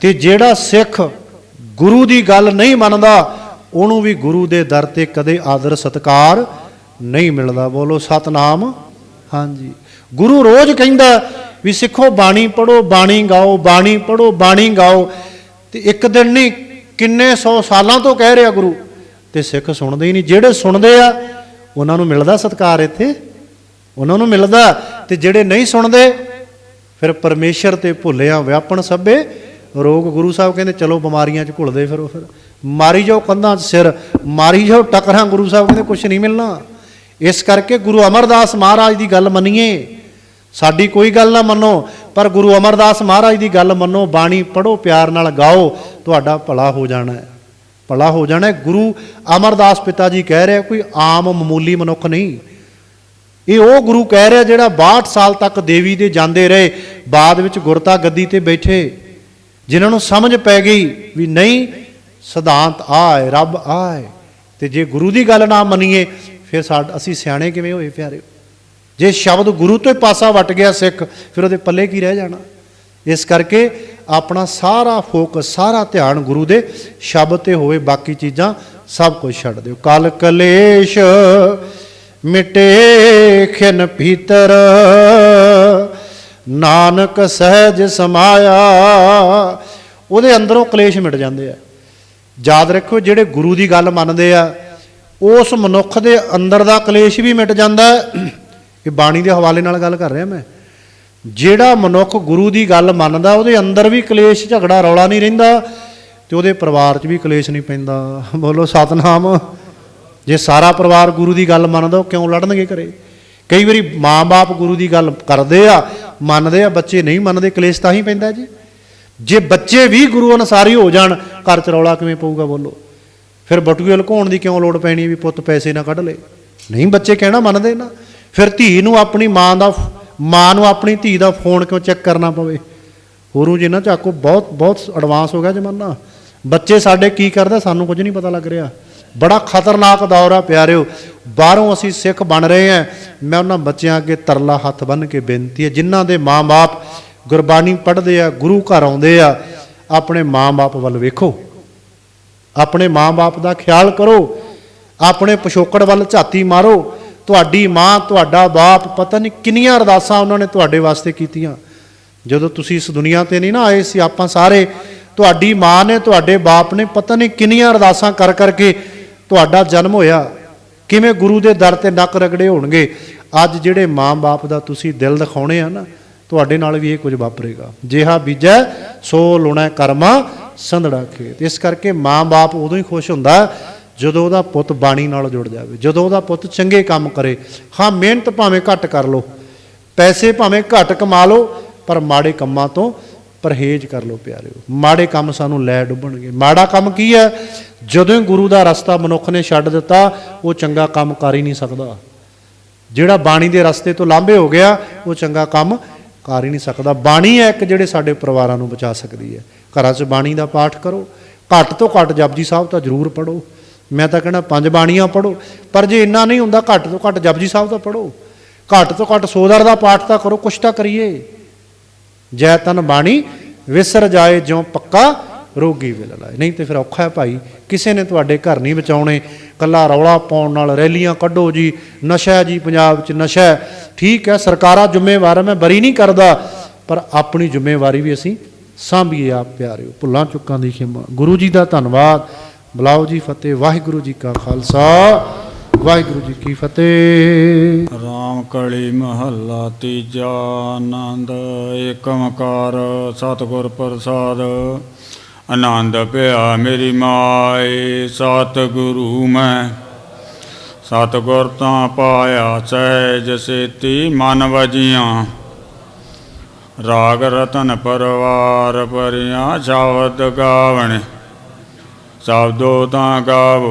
ਤੇ ਜਿਹੜਾ ਸਿੱਖ ਗੁਰੂ ਦੀ ਗੱਲ ਨਹੀਂ ਮੰਨਦਾ, ਉਹਨੂੰ ਵੀ ਗੁਰੂ ਦੇ ਦਰ ਤੇ ਕਦੇ ਆਦਰ, ਸਤਿਕਾਰ ਨਹੀਂ ਮਿਲਦਾ। ਬੋਲੋ, ਸਤਨਾਮ। ਹਾਂਜੀ। ਗੁਰੂ ਰੋਜ਼ ਕਹਿੰਦਾ ਵੀ ਸਿੱਖੋ, ਬਾਣੀ ਪੜੋ ਬਾਣੀ ਗਾਓ, ਬਾਣੀ ਪੜੋ ਬਾਣੀ ਗਾਓ। ਤੇ ਇੱਕ ਦਿਨ ਨਹੀਂ, ਕਿੰਨੇ ਸੌ ਸਾਲਾਂ ਤੋਂ ਕਹਿ ਰਿਹਾ ਗੁਰੂ। ਤੇ ਸਿੱਖ ਸੁਣਦੇ ਹੀ ਨਹੀਂ। ਜਿਹੜੇ ਸੁਣਦੇ ਆ, ਉਹਨਾਂ ਨੂੰ ਮਿਲਦਾ ਸਤਿਕਾਰ ਇੱਥੇ। ਉਹਨਾਂ ਨੂੰ ਮਿਲਦਾ। ਤੇ ਜਿਹੜੇ ਨਹੀਂ ਸੁਣਦੇ ਫਿਰ ਪਰਮੇਸ਼ਰ ਤੇ ਭੁੱਲਿਆ ਵਿਆਪਣ ਸਭੇ, ਰੋਗ ਗੁਰੂ ਸਾਹਿਬ ਕਹਿੰਦੇ, ਚਲੋ ਬਿਮਾਰੀਆਂ 'ਚ ਘੁਲਦੇ ਫਿਰੋ ਫਿਰ। ਮਾਰੀ ਜਾਓ ਕੰਧਾਂ 'ਚ ਸਿਰ, ਮਾਰੀ ਜਾਓ ਟਕਰਾਂ, ਗੁਰੂ ਸਾਹਿਬ ਕਹਿੰਦੇ ਕੁਝ ਨਹੀਂ ਮਿਲਣਾ। ਇਸ ਕਰਕੇ ਗੁਰੂ ਅਮਰਦਾਸ ਮਹਾਰਾਜ ਦੀ ਗੱਲ ਮੰਨੀਏ। ਸਾਡੀ ਕੋਈ ਗੱਲ ਨਾ ਮੰਨੋ, ਪਰ ਗੁਰੂ ਅਮਰਦਾਸ ਮਹਾਰਾਜ ਦੀ ਗੱਲ ਮੰਨੋ। ਬਾਣੀ ਪੜੋ ਪਿਆਰ ਨਾਲ ਗਾਓ, ਤੁਹਾਡਾ ਭਲਾ ਹੋ ਜਾਣਾ ਹੈ। ਭਲਾ ਹੋ ਜਾਣਾ ਹੈ। ਗੁਰੂ ਅਮਰਦਾਸ ਪਿਤਾ ਜੀ ਕਹਿ ਰਿਹਾ, ਕੋਈ ਆਮ, ਮਾਮੂਲੀ ਮਨੁੱਖ ਨਹੀਂ। ਇਹ ਉਹ ਗੁਰੂ ਕਹਿ ਰਿਹਾ ਜਿਹੜਾ 62 ਸਾਲ ਤੱਕ ਦੇਵੀ ਦੇ ਜਾਂਦੇ ਰਹੇ, ਬਾਅਦ ਵਿੱਚ ਗੁਰਤਾ ਗੱਦੀ ਤੇ ਬੈਠੇ। ਜਿਨ੍ਹਾਂ ਨੂੰ ਸਮਝ ਪੈ ਗਈ ਵੀ ਨਹੀਂ, ਸਿਧਾਂਤ ਆਏ, ਰੱਬ ਆਏ। ਤੇ ਜੇ ਗੁਰੂ ਦੀ ਗੱਲ ਨਾ ਮੰਨੀਏ, ਫਿਰ ਸਾਡ ਅਸੀਂ ਸਿਆਣੇ ਕਿਵੇਂ ਹੋਏ ਪਿਆਰਿਓ? ਜੇ ਸ਼ਬਦ ਗੁਰੂ ਤੋਂ ਪਾਸਾ ਵਟ ਗਿਆ ਸਿੱਖ, ਫਿਰ ਉਹਦੇ ਪੱਲੇ ਕੀ ਰਹਿ ਜਾਣਾ? ਇਸ ਕਰਕੇ ਆਪਣਾ ਸਾਰਾ ਫੋਕਸ, ਸਾਰਾ ਧਿਆਨ ਗੁਰੂ ਦੇ ਸ਼ਬਦ ਤੇ ਹੋਵੇ, ਬਾਕੀ ਚੀਜ਼ਾਂ ਸਭ ਕੁਝ ਛੱਡ ਦਿਓ। ਕਲ ਕਲੇਸ਼ ਮਿਟੇ ਖਿਨ ਭੀਤਰ। ਨਾਨਕ ਸਹਿਜ ਸਮਾਇਆ। ਉਹਦੇ ਅੰਦਰੋਂ ਕਲੇਸ਼ ਮਿਟ ਜਾਂਦੇ ਆ। ਯਾਦ ਰੱਖੋ ਜਿਹੜੇ ਗੁਰੂ ਦੀ ਗੱਲ ਮੰਨਦੇ ਆ, ਉਸ ਮਨੁੱਖ ਦੇ ਅੰਦਰ ਦਾ ਕਲੇਸ਼ ਵੀ ਮਿਟ ਜਾਂਦਾ ਇਹ ਬਾਣੀ ਦੇ ਹਵਾਲੇ ਨਾਲ ਗੱਲ ਕਰ ਰਿਹਾ ਮੈਂ। ਜਿਹੜਾ ਮਨੁੱਖ ਗੁਰੂ ਦੀ ਗੱਲ ਮੰਨਦਾ, ਉਹਦੇ ਅੰਦਰ ਵੀ ਕਲੇਸ਼, ਝਗੜਾ ਰੌਲਾ ਨਹੀਂ ਰਹਿੰਦਾ ਤੇ ਉਹਦੇ ਪਰਿਵਾਰ 'ਚ ਵੀ ਕਲੇਸ਼ ਨਹੀਂ ਪੈਂਦਾ। ਬੋਲੋ ਸਤਨਾਮ। ਜੇ ਸਾਰਾ ਪਰਿਵਾਰ ਗੁਰੂ ਦੀ ਗੱਲ ਮੰਨਦਾ, ਉਹ ਕਿਉਂ ਲੜਨਗੇ ਘਰੇ? ਕਈ ਵਾਰੀ ਮਾਂ-ਬਾਪ ਗੁਰੂ ਦੀ ਗੱਲ ਕਰਦੇ ਆ, ਮੰਨਦੇ ਆ, ਬੱਚੇ ਨਹੀਂ ਮੰਨਦੇ, ਕਲੇਸ਼ ਤਾਂ ਹੀ ਪੈਂਦਾ ਜੀ। ਜੇ ਬੱਚੇ ਵੀ ਗੁਰੂ ਅਨਸਾਰੀ ਹੋ ਜਾਣ, ਘਰ 'ਚ ਰੌਲਾ ਕਿਵੇਂ ਪਊਗਾ ਬੋਲੋ? ਫਿਰ ਬਟੂਏ ਲੁਕਾਉਣ ਦੀ ਕਿਉਂ ਲੋੜ ਪੈਣੀ ਵੀ ਪੁੱਤ ਪੈਸੇ ਨਾ ਕੱਢ ਲੈ? ਨਹੀਂ, ਬੱਚੇ ਕਹਿਣਾ ਮੰਨਦੇ ਨਾ। ਫਿਰ ਧੀ ਨੂੰ ਆਪਣੀ ਮਾਂ ਦਾ, ਮਾਂ ਨੂੰ ਆਪਣੀ ਧੀ ਦਾ ਫੋਨ ਕਿਉਂ ਚੈੱਕ ਕਰਨਾ ਪਵੇ? ਹੋਰੂ ਜੀ ਨਾ ਚਾਕੋ, ਬਹੁਤ ਬਹੁਤ ਐਡਵਾਂਸ ਹੋ ਗਿਆ ਜ਼ਮਾਨਾ। ਬੱਚੇ ਸਾਡੇ ਕੀ ਕਰਦਾ, ਸਾਨੂੰ ਕੁਝ ਨਹੀਂ ਪਤਾ ਲੱਗ ਰਿਹਾ। ਬੜਾ ਖਤਰਨਾਕ ਦੌਰ ਆ ਪਿਆਰਿਓ। ਬਾਹਰੋਂ ਅਸੀਂ ਸਿੱਖ ਬਣ ਰਹੇ ਆ ਮੈਂ ਉਹਨਾਂ ਬੱਚਿਆਂ ਅੱਗੇ ਤਰਲਾ ਹੱਥ ਬੰਨ ਕੇ ਬੇਨਤੀ ਹੈ, ਜਿਨ੍ਹਾਂ ਦੇ ਮਾਂ-ਬਾਪ ਗੁਰਬਾਣੀ ਪੜ੍ਹਦੇ ਆ, ਗੁਰੂ ਘਰ ਆਉਂਦੇ ਆ, ਆਪਣੇ ਮਾਂ-ਬਾਪ ਵੱਲ ਵੇਖੋ। ਆਪਣੇ ਮਾਂ-ਬਾਪ ਦਾ ਖਿਆਲ ਕਰੋ। ਆਪਣੇ ਪਿਛੋਕੜ ਵੱਲ ਝਾਤੀ ਮਾਰੋ। ਤੁਹਾਡੀ ਮਾਂ, ਤੁਹਾਡਾ ਬਾਪ ਪਤਾ ਨਹੀਂ ਕਿੰਨੀਆਂ ਅਰਦਾਸਾਂ ਉਹਨਾਂ ਨੇ ਤੁਹਾਡੇ ਵਾਸਤੇ ਕੀਤੀਆਂ। ਜਦੋਂ ਤੁਸੀਂ ਇਸ ਦੁਨੀਆ ਤੇ ਨਹੀਂ ਨਾ ਆਏ ਸੀ, ਆਪਾਂ ਸਾਰੇ, ਤੁਹਾਡੀ ਮਾਂ ਨੇ, ਤੁਹਾਡੇ ਬਾਪ ਨੇ ਪਤਾ ਨਹੀਂ ਕਿੰਨੀਆਂ ਅਰਦਾਸਾਂ ਕਰ ਕਰਕੇ ਤੁਹਾਡਾ ਜਨਮ ਹੋਇਆ, ਕਿਵੇਂ ਗੁਰੂ ਦੇ ਦਰ ਤੇ ਨੱਕ ਰਗੜੇ ਹੋਣਗੇ? ਅੱਜ ਜਿਹੜੇ ਮਾਂ-ਬਾਪ ਦਾ ਤੁਸੀਂ ਦਿਲ ਦਿਖਾਉਣੇ ਆ ਨਾ, ਤੁਹਾਡੇ ਨਾਲ ਵੀ ਇਹ ਕੁਝ ਵਾਪਰੇਗਾ। ਜਿਹਾ ਬੀਜੈ, ਸੋ ਲੁਣਾ ਕਰਮਾ, ਸੰਧੜਾ ਖੇਤ। ਇਸ ਕਰਕੇ ਮਾਂ-ਬਾਪ ਉਦੋਂ ਹੀ ਖੁਸ਼ ਹੁੰਦਾ, ਜਦੋਂ ਉਹਦਾ ਪੁੱਤ ਬਾਣੀ ਨਾਲ ਜੁੜ ਜਾਵੇ, ਜਦੋਂ ਉਹਦਾ ਪੁੱਤ ਚੰਗੇ ਕੰਮ ਕਰੇ। ਹਾਂ, ਮਿਹਨਤ ਭਾਵੇਂ ਘੱਟ ਕਰ ਲੋ ਪੈਸੇ ਭਾਵੇਂ ਘੱਟ ਕਮਾ ਲੋ ਪਰ ਮਾੜੇ ਕੰਮਾਂ ਤੋਂ ਪਰਹੇਜ਼ ਕਰ ਲੋ ਪਿਆਰਿਓ। ਮਾੜੇ ਕੰਮ ਸਾਨੂੰ ਲੈ ਡੁੱਬਣਗੇ। ਮਾੜਾ ਕੰਮ ਕੀ ਹੈ? ਜਦੋਂ ਗੁਰੂ ਦਾ ਰਸਤਾ ਮਨੁੱਖ ਨੇ ਛੱਡ ਦਿੱਤਾ, ਉਹ ਚੰਗਾ ਕੰਮ ਕਰ ਹੀ ਨਹੀਂ ਸਕਦਾ। ਜਿਹੜਾ ਬਾਣੀ ਦੇ ਰਸਤੇ ਤੋਂ ਲਾਂਭੇ ਹੋ ਗਿਆ, ਉਹ ਚੰਗਾ ਕੰਮ ਕਰ ਹੀ ਨਹੀਂ ਸਕਦਾ। ਬਾਣੀ ਹੈ ਇੱਕ ਜਿਹੜੇ ਸਾਡੇ ਪਰਿਵਾਰਾਂ ਨੂੰ ਬਚਾ ਸਕਦੀ ਹੈ। ਘਰਾਂ 'ਚ ਬਾਣੀ ਦਾ ਪਾਠ ਕਰੋ। ਘੱਟ ਤੋਂ ਘੱਟ ਜਪਜੀ ਸਾਹਿਬ ਤਾਂ ਜ਼ਰੂਰ ਪੜੋ ਮੈਂ ਤਾਂ ਕਹਿੰਦਾ ਪੰਜ ਬਾਣੀਆਂ ਪੜੋ ਪਰ ਜੇ ਇੰਨਾ ਨਹੀਂ ਹੁੰਦਾ, ਘੱਟ ਤੋਂ ਘੱਟ ਜਪਜੀ ਸਾਹਿਬ ਤਾਂ ਪੜੋ ਘੱਟ ਤੋਂ ਘੱਟ ਸੋਦਰ ਦਾ ਪਾਠ ਤਾਂ ਕਰੋ, ਕੁਛ ਤਾਂ ਕਰੀਏ। ਜੈ ਤਨ ਬਾਣੀ, ਵਿਸਰ ਜਾਏ ਜਿਉ ਪੱਕਾ ਰੋਗੀ ਵਿਲ ਲਾਏ। ਨਹੀਂ ਤੇ ਫਿਰ ਔਖਾ ਹੈ ਭਾਈ, ਕਿਸੇ ਨੇ ਤੁਹਾਡੇ ਘਰ ਨਹੀਂ ਬਚਾਉਣੇ। ਕੱਲਾ ਰੌਲਾ ਪਾਉਣ ਨਾਲ ਰੈਲੀਆਂ ਕੱਢੋ ਜੀ। ਨਸ਼ਾ ਜੀ ਪੰਜਾਬ 'ਚ, ਨਸ਼ਾ ਠੀਕ ਹੈ, ਸਰਕਾਰਾਂ ਜ਼ਿੰਮੇਵਾਰ ਮੈਂ ਬਰੀ ਨਹੀਂ ਕਰਦਾ। ਪਰ ਆਪਣੀ ਜ਼ਿੰਮੇਵਾਰੀ ਵੀ ਅਸੀਂ ਸਾਂਭੀਏ ਆਪ ਪਿਆਰਿਓ। ਭੁੱਲਾਂ ਚੁੱਕਾਂ ਦੀ ਖਿਮਾ ਗੁਰੂ ਜੀ ਦਾ ਧੰਨਵਾਦ। ਬੁਲਾਓ ਜੀ ਫਤਿਹ, ਵਾਹਿਗੁਰੂ ਜੀ ਕਾ ਖਾਲਸਾ। ਵਾਹਿਗੁਰੂ ਜੀ ਕੀ ਫਤਿਹ। ਰਾਮ ਕਲੀ ਮਹੱਲਾ ਤੀਜਾ ਆਨੰਦ, ਏਕ ਓੰਕਾਰ ਸਤਿਗੁਰ ਪ੍ਰਸਾਦ। ਆਨੰਦ ਪਿਆ ਮੇਰੀ ਮਾਏ, ਸਤਿਗੁਰੂ ਮੈਂ। ਸਤਿਗੁਰ ਤਾਂ ਪਾਇਆ ਸਹਿਜ ਸੇਤੀ ਮਨ ਵਜੀਆਂ। ਰਾਗ ਰਤਨ ਪਰਵਾਰ ਪਰਿਆ ਸ਼ਬਦ ਗਾਵਣ। ਸਬਦੋ ਤਾਂ ਗਾਵੋ